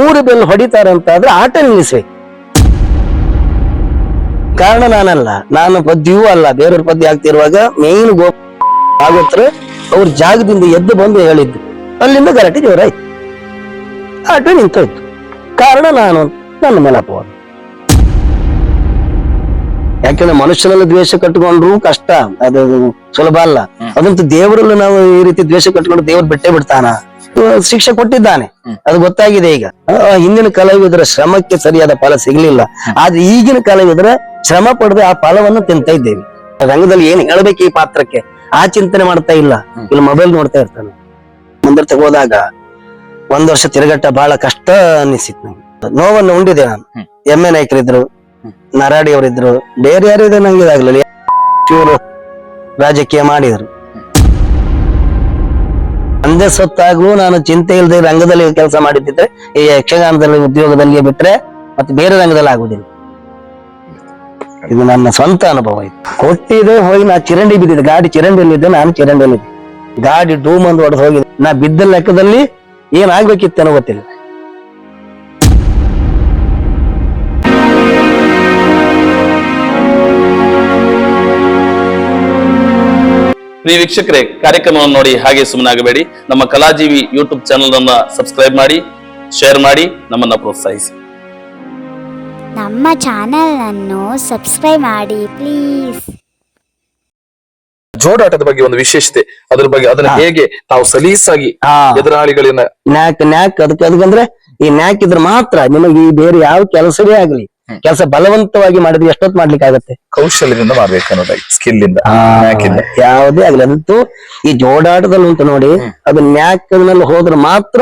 ಮೂರು ಬೆಲ್ ಹೊಡಿತಾರೆ ಅಂತ ಆದ್ರೆ ಆಟ ನಿಲ್ಲಿಸಿ. ಕಾರಣ ನಾನಲ್ಲ ನಾನು ಪದ್ಯವೂ ಅಲ್ಲ ಬೇರೆಯವ್ರ ಪದ್ಯ ಆಗ್ತಿರುವಾಗ ಮೇನ್ ಗೋ ಆಗೋತ್ರ ಅವ್ರ ಜಾಗದಿಂದ ಎದ್ದು ಬಂದು ಹೇಳಿದ್ದು. ಅಲ್ಲಿಂದ ಗಲಾಟೆ ಜೋರಾಯ್ತು. ಆಟ ನಿಂತೋಯ್ತು. ಕಾರಣ ನಾನು ನನ್ನ ಮೇಲೆ ಅಪವಾದ ಯಾಕಂದ್ರೆ ಮನುಷ್ಯನಲ್ಲಿ ದ್ವೇಷ ಕಟ್ಕೊಂಡ್ರು ಕಷ್ಟ ಅದು ಸುಲಭ ಅಲ್ಲ. ಅದಂತೂ ದೇವರಲ್ಲೂ ನಾವು ಈ ರೀತಿ ದ್ವೇಷ ಕಟ್ಕೊಂಡು ದೇವ್ರು ಬಿಟ್ಟೇ ಬಿಡ್ತಾನ? ಶಿಕ್ಷೆ ಕೊಟ್ಟಿದ್ದಾನೆ. ಅದು ಗೊತ್ತಾಗಿದೆ ಈಗ. ಹಿಂದಿನ ಕಲಾವಿದರ ಶ್ರಮಕ್ಕೆ ಸರಿಯಾದ ಫಲ ಸಿಗ್ಲಿಲ್ಲ. ಆದ್ರೆ ಈಗಿನ ಕಲಾವಿದರ ಶ್ರಮ ಪಡೆದು ಆ ಫಲವನ್ನು ತಿಂತ ಇದ್ದೇವೆ. ರಂಗದಲ್ಲಿ ಏನ್ ಹೇಳಬೇಕು ಈ ಪಾತ್ರಕ್ಕೆ? ಆ ಚಿಂತನೆ ಮಾಡ್ತಾ ಇಲ್ಲ. ಇಲ್ಲಿ ಮೊಬೈಲ್ ನೋಡ್ತಾ ಇರ್ತಾನೆ. ಮುಂದೆ ಹೋದಾಗ ಒಂದ್ ವರ್ಷ ತಿರುಗಟ್ಟ ಬಹಳ ಕಷ್ಟ ಅನಿಸಿತ್ ನಂಗೆ. ನೋವನ್ನು ಉಂಡಿದೆ ನಾನು. M A. ನಾಯಕರಿದ್ರು ನರಾಡಿ ಅವರಿದ್ರು ಬೇರೆ ಯಾರು ಇದೆ ನಂಗೆ ಇದಾಗ್ಲಿಲ್ಲ. ಇವರು ರಾಜಕೀಯ ಮಾಡಿದ್ರು. ಸೊತ್ತಾಗ್ಲೂ ನಾನು ಚಿಂತೆ ಇಲ್ಲದೆ ರಂಗದಲ್ಲಿ ಕೆಲಸ ಮಾಡಿದ್ದಿದ್ರೆ ಈ ಯಕ್ಷಗಾನದಲ್ಲಿ ಉದ್ಯೋಗದಲ್ಲಿ ಬಿಟ್ರೆ ಮತ್ತೆ ಬೇರೆ ರಂಗದಲ್ಲಿ ಆಗುದಿಲ್ಲ. ಇದು ನನ್ನ ಸ್ವಂತ ಅನುಭವ ಇದು ಕೊಟ್ಟಿದೆ ಹೋಗಿ ನಾ ಚಿರಂಡಿ ಬಿದ್ದಿದ್ದೆ. ಗಾಡಿ ಚಿರಂಡಿಯಲ್ಲಿದ್ದೆ ನಾನು ಚಿರಂಡಿಯಲ್ಲಿದ್ದೆ. ಗಾಡಿ ಡೂಮ್ ಒಂದು ಹೊಡೆದು ಹೋಗಿದೆ. ನಾ ಬಿದ್ದ ಲೆಕ್ಕದಲ್ಲಿ ಏನಾಗ್ಬೇಕಿತ್ತೇನೋ ಗೊತ್ತಿಲ್ಲ. ಪ್ರಿಯ ವೀಕ್ಷಕರೇ ಕಾರ್ಯಕ್ರಮವನ್ನು ನೋಡಿ ಹಾಗೆ ಸುಮ್ಮನಾಗಬೇಡಿ. ನಮ್ಮ ಕಲಾಜೀವಿ ಯೂಟ್ಯೂಬ್ ಚಾನಲ್ ಅನ್ನ ಸಬ್ಸ್ಕ್ರೈಬ್ ಮಾಡಿ ಶೇರ್ ಮಾಡಿ ನಮ್ಮನ್ನ ಪ್ರೋತ್ಸಾಹಿಸಿ. ನಮ್ಮ ಚಾನೆಲ್ ಅನ್ನು ಸಬ್ಸ್ಕ್ರೈಬ್ ಮಾಡಿ ಪ್ಲೀಸ್. ಜೋಡಾಟದ ಬಗ್ಗೆ ಒಂದು ವಿಶೇಷತೆ ಅದ್ರ ಬಗ್ಗೆ ಅದನ್ನ ಹೇಗೆ ತಾವು ಸಲೀಸಾಗಿ ಹಾ. ಎದುರಾಳಿಗಳನ್ನ ನ್ಯಾಕ್ ನ್ಯಾಕ್ ಅದಕ್ಕೆ ಅದಕ್ಕಂದ್ರೆ ಈ ನ್ಯಾಕ್ ಇದ್ರೆ ಮಾತ್ರ ನಿಮಗೆ ಈ ಬೇರೆ ಯಾವ ಕೆಲಸವೇ ಆಗಲಿ. ಕೆಲಸ ಬಲವಂತವಾಗಿ ಮಾಡಿದ್ರೆ ಎಷ್ಟೊತ್ತು ಮಾಡ್ಲಿಕ್ಕೆ ಆಗುತ್ತೆ? ಕೌಶಲ್ಯದಿಂದ ಮಾಡ್ಬೇಕು ಅನ್ನೋದಾಗಿ ಸ್ಕಿಲ್ ಇಂದ. ಯಾವುದೇ ಆಗ್ಲಿ ಅದಂತೂ ಈ ಜೋಡಾಟದಲ್ಲಿ ಉಂಟು ನೋಡಿ ಅದು ನ್ಯಾಕ್ನಲ್ಲಿ ಹೋದ್ರೆ ಮಾತ್ರ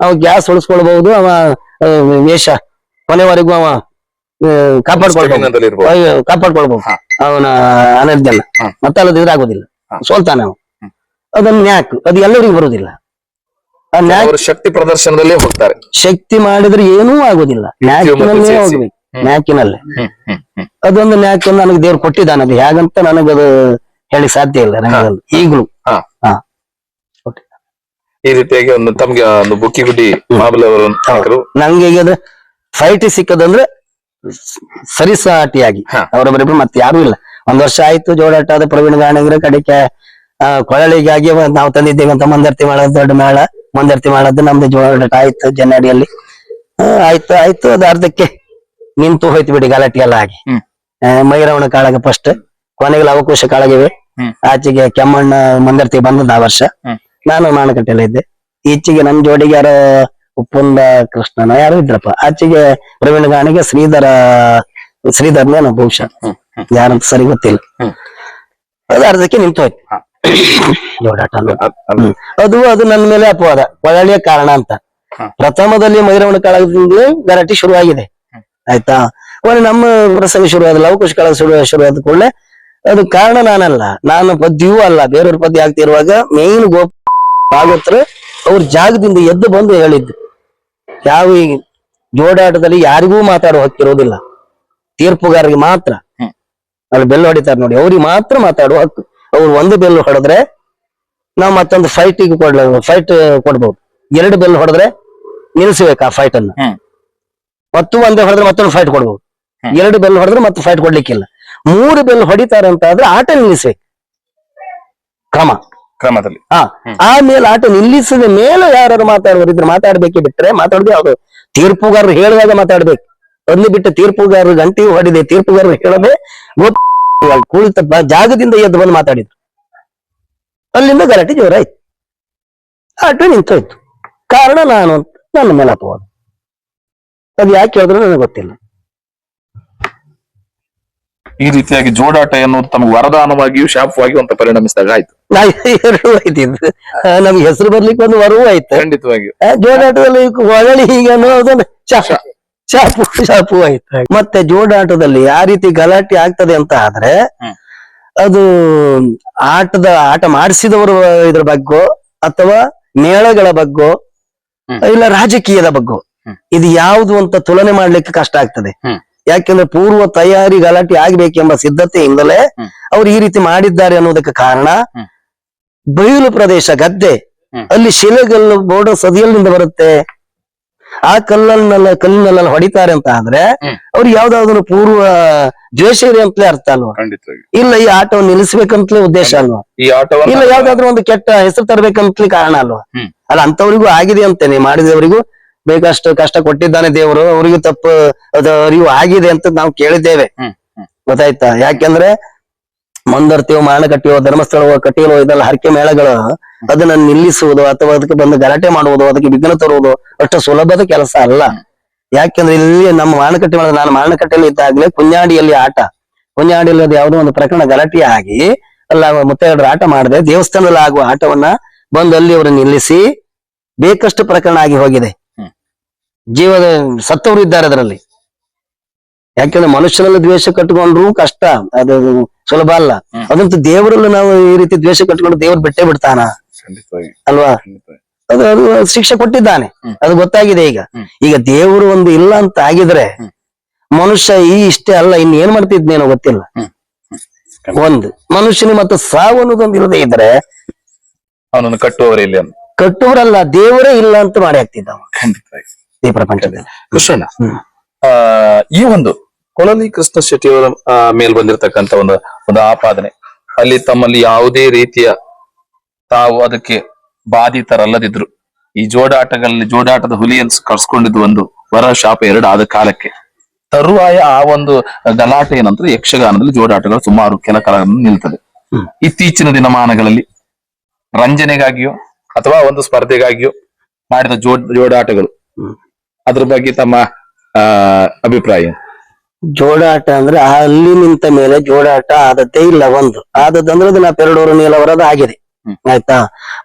ಅವ ಗ್ಯಾಸ್ ಉಳಿಸ್ಕೊಳ್ಬಹುದು ಅವ ಆ, ವೇಷ ಕೊನೆವರೆಗೂ ಅವ ಆ, ಕಾಪಾಡ್ಕೊಳ್ಬಹುದು. ಸ್ಟೆಮಿನಾದಲ್ಲಿ ಇರ್ಬೋದು. ಅಯ್ಯೋ, ಕಾಪಾಡ್ಕೊಳ್ಬಹುದು. ಅವನ ಅನರ್ಜನ ಹಾ. ಮತ್ತೆ ಅಲ್ಲದಿದ್ರೆ ಆಗುದಿಲ್ಲ. ಹಾ. ಸೋಲ್ತಾನೆ ಅವ. ಅದನ್ನ ನ್ಯಾಕ್ ಅದು ಎಲ್ಲರಿಗೂ ಬರುವುದಿಲ್ಲ. ಆ ನ್ಯಾಕ್ ಅವರು ಶಕ್ತಿ ಪ್ರದರ್ಶನದಲ್ಲೇ ಹೋಗ್ತಾರೆ. ಶಕ್ತಿ ಮಾಡಿದ್ರೆ ಏನೂ ಆಗುದಿಲ್ಲ. ನ್ಯಾಕಿನಲ್ಲೇ. ಹೋಗ್ಬೇಕು. ನ್ಯಾಕಿನಲ್ಲೇ. ಅದೊಂದು ನ್ಯಾಕ್ ನನಗೆ ದೇವ್ರು ಕೊಟ್ಟಿದ್ದಾನೆ. ಅದು ಹೇಗಂತ ನನಗದು ಹೇಳಿ ಸಾಧ್ಯ ಇಲ್ಲ. ನನಗದು ಈಗಲೂ. ಈ ರೀತಿಯಾಗಿ ಒಂದು ತಮ್ಗೆ ಒಂದು ಬುಕ್ಕಿಗುಡ್ಡಿ ಮಾಬಲ್ ಅವರು ನಂಗೆ ಈಗ ಫೈಟ್ ಸಿಕ್ಕದಂದ್ರೆ ಸರಿಸಾಟಿಯಾಗಿ. ಅವರ ಅವರೊಬ್ಬರಿಬ್ರು ಮತ್ತೆ ಯಾರು ಇಲ್ಲ. ಒಂದ್ ವರ್ಷ ಆಯ್ತು ಜೋಡಾಟ ಆದ ಪ್ರವೀಣ್ ಗಾಣಿಗ್ರ ಕಡೆಗೆ ಆ, ಕೊಳಲಿಗಾಗಿ ನಾವು ತಂದಿದ್ದೇವೆ ಅಂತ ಮಂದರ್ತಿ ಮಾಡೋದು ದೊಡ್ಡ ಮೇಳ. ಮಂದರ್ತಿ ಮಾಡೋದು ನಮ್ದು ಜೋಡಾಟ ಆಯ್ತು ಜನಡಿಯಲ್ಲಿ ಆಯ್ತು ಆಯ್ತು. ಅದು ಅರ್ಧಕ್ಕೆ ನಿಂತು ಹೋಯ್ತು ಬಿಡಿ ಗಲಾಟೆ ಎಲ್ಲ ಆಗಿ. ಆ, ಮೈರವಣ ಕಾಳಗ ಫಸ್ಟ್ ಕೊನೆಗೆ ಅವಕಾಶ ಕಾಳಗಿವೆ. ಆಚೆಗೆ ಕೆಮ್ಮಣ್ಣ ಮಂದಿರ್ತಿ ಬಂದದ್ದು ಆ ವರ್ಷ. ನಾನು ಮಾನಕಟ್ಟೆಲ್ಲ ಇದ್ದೆ. ಈಚೆಗೆ ನಮ್ ಜೋಡಿಗೆ ಯಾರೋ ಉಪ್ಪುಂದ ಕೃಷ್ಣನ ಯಾರು ಇದ್ರಪ್ಪ? ಆಚೆಗೆ ಪ್ರವೀಣ ಗಾಣಿಗೆ ಶ್ರೀಧರ ಶ್ರೀಧರ್ನ ಬಹುಶಃ. ಯಾರಂತ ಸರಿ ಗೊತ್ತಿಲ್ಲ. ಅದಕ್ಕೆ ಅದು ಅರ್ಧಕ್ಕೆ ನಿಂತು ಹೋಯ್ತು. ಅದು ಅದು. ನನ್ನ ಮೇಲೆ ಅಪವಾದ. ಒಳ್ಳೆಯ ಕಾರಣ ಅಂತ. ಪ್ರಥಮದಲ್ಲಿ ಮೈರವಣ ಕಾಳಗದಿಂದ ಗಲಾಟೆ ಶುರುವಾಗಿದೆ. ಆಯ್ತಾ? ಒಂದು ನಮ್ಮ ಪ್ರಸಂಗ ಶುರುವಾದ ಲವಕುಶ ಕಾಳ ಶುರು ಶುರುವಾದ ಕೂಡಲೇ ಅದು ಕಾರಣ ನಾನಲ್ಲ. ನಾನು ಪದ್ಯವೂ ಅಲ್ಲ. ಬೇರೆಯವ್ರ ಪದ್ಯ ಆಗ್ತಿರುವಾಗ ಮೇನ್ ಗೋಪ ಆಗೋತ್ರ ಅವ್ರ ಜಾಗದಿಂದ ಎದ್ದು ಬಂದು ಹೇಳಿದ್ದು. ಯಾವ ಈ ಜೋಡಾಟದಲ್ಲಿ ಯಾರಿಗೂ ಮಾತಾಡುವ ಹಕ್ಕಿರೋದಿಲ್ಲ ತೀರ್ಪುಗಾರರಿಗೆ ಮಾತ್ರ. ಅಲ್ಲಿ ಬೆಲ್ ಹೊಡಿತಾರೆ ನೋಡಿ ಅವ್ರಿಗೆ ಮಾತ್ರ ಮಾತಾಡುವ ಹಕ್ಕು. ಅವ್ರು ಒಂದು ಬೆಲ್ ಹೊಡೆದ್ರೆ ನಾವು ಮತ್ತೊಂದು ಫೈಟ್ ಕೊಡ್ಲ ಫೈಟ್ ಕೊಡ್ಬೋದು. ಎರಡು ಬೆಲ್ ಹೊಡೆದ್ರೆ ನಿಲ್ಸ್ಬೇಕು ಆ ಫೈಟ್ ಅನ್ನ. ಮತ್ತು ಒಂದೇ ಹೊಡೆದ್ರೆ ಮತ್ತೊಂದು ಫೈಟ್ ಕೊಡ್ಬೋದು. ಎರಡು ಬೆಲ್ ಹೊಡೆದ್ರೆ ಮತ್ತೆ ಫೈಟ್ ಕೊಡ್ಲಿಕ್ಕಿಲ್ಲ. ಮೂರು ಬೆಲ್ ಹೊಡಿತಾರೆ ಅಂತ ಆದ್ರೆ ಆಟ ನಿಲ್ಲಿಸ್ಬೇಕು ಕ್ರಮ. ಕ್ರಮದಲ್ಲಿ. ಹಾ. ಆಮೇಲೆ ಆಟ ನಿಲ್ಲಿಸಿದ ಮೇಲೆ ಯಾರು ಮಾತಾಡುವರು ಇದ್ರೆ ಮಾತಾಡ್ಬೇಕೆ ಬಿಟ್ರೆ ಮಾತಾಡದೆ ಯಾವ್ದು? ತೀರ್ಪುಗಾರರು ಹೇಳುವಾಗ ಮಾತಾಡ್ಬೇಕು. ಒಂದು ಬಿಟ್ಟು ತೀರ್ಪುಗಾರರು ಗಂಟೆ ಹೊಡಿದೆ ತೀರ್ಪುಗಾರರು ಹೇಳದೆ ಗೊತ್ತ. ಕುಳಿತ ಜಾಗದಿಂದ ಎದ್ದು ಬಂದು ಮಾತಾಡಿದ್ರು. ಅಲ್ಲಿಂದ ಗಲಾಟೆ ಜೋರಾಯ್ತು. ಆಟ ನಿಂತೋಯ್ತು. ಕಾರಣ ನಾನು ಅಂತ ನನ್ನ ಮೇಲೆ ಅಪವಾದ. ಅದು ಯಾಕೆ ಹೇಳಿದ್ರೆ ನನಗೆ ಗೊತ್ತಿಲ್ಲ. ಈ ರೀತಿಯಾಗಿ ಜೋಡಾಟ ಎನ್ನುವುದು ತಮಗೆ ವರದಾನವಾಗಿಯೂ ಶಾಪವಾಗಿಯೂ ಅಂತ ಪರಿಣಮಿಸಿದಾಗ ಆಯ್ತು. ಎರಡು ಆಯ್ತು ಆ, ನಮ್ಗೆ ಹೆಸರು ಬರ್ಲಿಕ್ಕೆ ಒಂದು ವರವೂ ಆಯ್ತು. ಖಂಡಿತವಾಗಿಯೂ. ಆ, ಜೋಡಾಟದಲ್ಲಿ ಹೊರಳಿ ಹೀಗೆ ಅನ್ನೋದನ್ನ ಶಾ- ಶಾಪು ಶಾಪು ಆಯ್ತು. ಮತ್ತೆ ಜೋಡಾಟದಲ್ಲಿ ಯಾವ ರೀತಿ ಗಲಾಟೆ ಆಗ್ತದೆ ಅಂತ ಆದ್ರೆ ಹ್ಮ್. ಅದು ಆಟದ ಆಟ ಮಾಡಿಸಿದವರು ಇದ್ರ ಬಗ್ಗೋ ಅಥವಾ ಮೇಳಗಳ ಬಗ್ಗೋ ಹ್ಮ್. ಇಲ್ಲ ರಾಜಕೀಯದ ಬಗ್ಗೋ. ಇದು ಯಾವುದು ಅಂತ ತುಲನೆ ಮಾಡ್ಲಿಕ್ಕೆ ಕಷ್ಟ ಆಗ್ತದೆ. ಯಾಕೆಂದ್ರೆ ಪೂರ್ವ ತಯಾರಿ ಗಲಾಟೆ ಆಗ್ಬೇಕೆಂಬ ಸಿದ್ಧತೆಯಿಂದಲೇ ಅವರು ಅವ್ರು ಈ ರೀತಿ ಮಾಡಿದ್ದಾರೆ ಅನ್ನೋದಕ್ಕೆ ಕಾರಣ ಬಯಲು ಪ್ರದೇಶ ಗದ್ದೆ. ಅಲ್ಲಿ ಶಿಲೆಗಲ್ಲು ಬೋರ್ಡರ್ ಸದಿಯಲ್ಲಿಂದ ಬರುತ್ತೆ. ಆ ಕಲ್ಲಲ್ಲ ಕಲ್ಲಿನಲ್ಲೆಲ್ಲ ಹೊಡಿತಾರೆ ಅಂತ ಆದ್ರೆ ಅವ್ರು ಯಾವ್ದಾದ್ರು ಪೂರ್ವ ದ್ವೇಷ ಇದೆ ಅಂತಲೇ ಅರ್ಥ ಅಲ್ವಾ? ಇಲ್ಲ ಈ ಆಟವನ್ನು ನಿಲ್ಲಿಸ್ಬೇಕಂತಲೇ ಉದ್ದೇಶ ಅಲ್ವಾ? ಈ ಆಟೋ ಇಲ್ಲ ಯಾವ್ದಾದ್ರು ಒಂದು ಕೆಟ್ಟ ಹೆಸರು ತರಬೇಕಂತಲೇ ಕಾರಣ ಅಲ್ವಾ. ಅಲ್ಲ ಅಂತವರಿಗೂ ಆಗಿದೆ ಅಂತೇನೆ ಮಾಡಿದವರಿಗೂ ಬೇಕಷ್ಟು ಕಷ್ಟ ಕೊಟ್ಟಿದ್ದಾನೆ ದೇವರು. ಅವ್ರಿಗೂ ತಪ್ಪು ಅದು ಅರಿವು ಆಗಿದೆ ಅಂತ ನಾವು ಕೇಳಿದ್ದೇವೆ. ಗೊತ್ತಾಯ್ತಾ? ಯಾಕೆಂದ್ರೆ ಮಂದರ್ತಿಯೋ ಮಾರಣ ಕಟ್ಟಿಯೋ ಧರ್ಮಸ್ಥಳ ಕಟ್ಟಿಯೋ ಇದೆಲ್ಲ ಹರಕೆ ಮೇಳಗಳು ಅದನ್ನ ನಿಲ್ಲಿಸುವುದು ಅಥವಾ ಅದಕ್ಕೆ ಬಂದು ಗಲಾಟೆ ಮಾಡುವುದು ಅದಕ್ಕೆ ವಿಘ್ನ ತರುವುದು ಅಷ್ಟು ಸುಲಭದ ಕೆಲಸ ಅಲ್ಲ. ಯಾಕೆಂದ್ರೆ ಇಲ್ಲಿ ನಮ್ಮ ಮಾರಣಕಟ್ಟೆ ಮಾಡಿದ ನಾನು ಮಾರಣಕಟ್ಟೆಯಲ್ಲಿ ಇದ್ದಾಗಲೇ ಕುಂಜಾಡಿಯಲ್ಲಿ ಆಟ. ಕುಂಜಾಡಿಯಲ್ಲಿ ಅದು ಯಾವುದೋ ಒಂದು ಪ್ರಕರಣ ಗಲಾಟೆ ಆಗಿ ಅಲ್ಲ ಮುತ್ತೈಡರ ಆಟ ಮಾಡದೆ ದೇವಸ್ಥಾನದಲ್ಲಿ ಆಗುವ ಆಟವನ್ನ ಬಂದು ಅಲ್ಲಿ ಅವರು ನಿಲ್ಲಿಸಿ ಬೇಕಷ್ಟು ಪ್ರಕರಣ ಆಗಿ ಹೋಗಿದೆ. ಜೀವದ ಸತ್ತವರು ಇದ್ದಾರೆ ಅದರಲ್ಲಿ. ಯಾಕಂದ್ರೆ ಮನುಷ್ಯನಲ್ಲಿ ದ್ವೇಷ ಕಟ್ಕೊಂಡ್ರು ಕಷ್ಟ. ಅದು ಸುಲಭ ಅಲ್ಲ. ಅದಂತೂ ದೇವರಲ್ಲೂ ನಾವು ಈ ರೀತಿ ದ್ವೇಷ ಕಟ್ಕೊಂಡು ದೇವ್ರು ಬಿಟ್ಟೇ ಬಿಡ್ತಾನ? ಅಲ್ವಾ. ಅದು ಅದು ಶಿಕ್ಷೆ ಕೊಟ್ಟಿದ್ದಾನೆ. ಅದು ಗೊತ್ತಾಗಿದೆ ಈಗ. ಈಗ ದೇವರು ಒಂದು ಇಲ್ಲ ಅಂತ ಆಗಿದ್ರೆ ಮನುಷ್ಯ ಈ ಇಷ್ಟೇ ಅಲ್ಲ ಇನ್ ಏನ್ ಮಾಡ್ತಿದ್ನೇನೋ ಗೊತ್ತಿಲ್ಲ. ಒಂದು ಮನುಷ್ಯನ ಮತ್ತು ಸಾವು ಅನ್ನೋದೊಂದು ಇಲ್ಲದೆ ಇದ್ರೆ ಅವನನ್ನು ಕಟ್ಟುವವರೇ ಇಲ್ಲಿ. ಕಟ್ಟುವರಲ್ಲ ದೇವರೇ ಇಲ್ಲ ಅಂತ ಮಾಡಿ ಹಾಕ್ತಿದ್ದ ಈ ಪ್ರಪಂಚದಲ್ಲಿ. ಕೃಷ್ಣ ಆ ಈ ಒಂದು ಕೊಳಲಿ ಕೃಷ್ಣ ಶೆಟ್ಟಿ ಅವರ ಆ, ಮೇಲ್ ಬಂದಿರತಕ್ಕಂತ ಒಂದು ಒಂದು ಆಪಾದನೆ. ಅಲ್ಲಿ ತಮ್ಮಲ್ಲಿ ಯಾವುದೇ ರೀತಿಯ ತಾವು ಅದಕ್ಕೆ ಬಾಧಿತರಲ್ಲದಿದ್ರು. ಈ ಜೋಡಾಟಗಳಲ್ಲಿ ಜೋಡಾಟದ ಹುಲಿಯನ್ಸ್ ಕರ್ಸ್ಕೊಂಡಿದ್ದು ಒಂದು ವರ ಶಾಪ ಎರಡು ಆದ ಕಾಲಕ್ಕೆ. ತರುವಾಯ ಆ ಒಂದು ಗಲಾಟೆ ನಂತರ ಯಕ್ಷಗಾನದಲ್ಲಿ ಜೋಡಾಟಗಳು ಸುಮಾರು ಕೆಲ ಕಾಲಗಳನ್ನು ನಿಲ್ತದೆ. ಇತ್ತೀಚಿನ ದಿನಮಾನಗಳಲ್ಲಿ ರಂಜನೆಗಾಗಿಯೋ ಅಥವಾ ಒಂದು ಸ್ಪರ್ಧೆಗಾಗಿಯೋ ಮಾಡಿದ ಜೋಡ್ ಜೋಡಾಟಗಳು. ಅದ್ರ ಬಗ್ಗೆ ತಮ್ಮ ಆ ಅಭಿಪ್ರಾಯ? ಜೋಡಾಟ ಅಂದ್ರೆ ಅಲ್ಲಿ ನಿಂತ ಮೇಲೆ ಜೋಡಾಟ ಆದದ್ದೇ ಇಲ್ಲ ಒಂದು. ಆದದಂದ್ರೆ ಅದು ನಾ ಪೆರಡೂರು ನೀಲವರದ ಆಗಿದೆ. ಆಯ್ತಾ?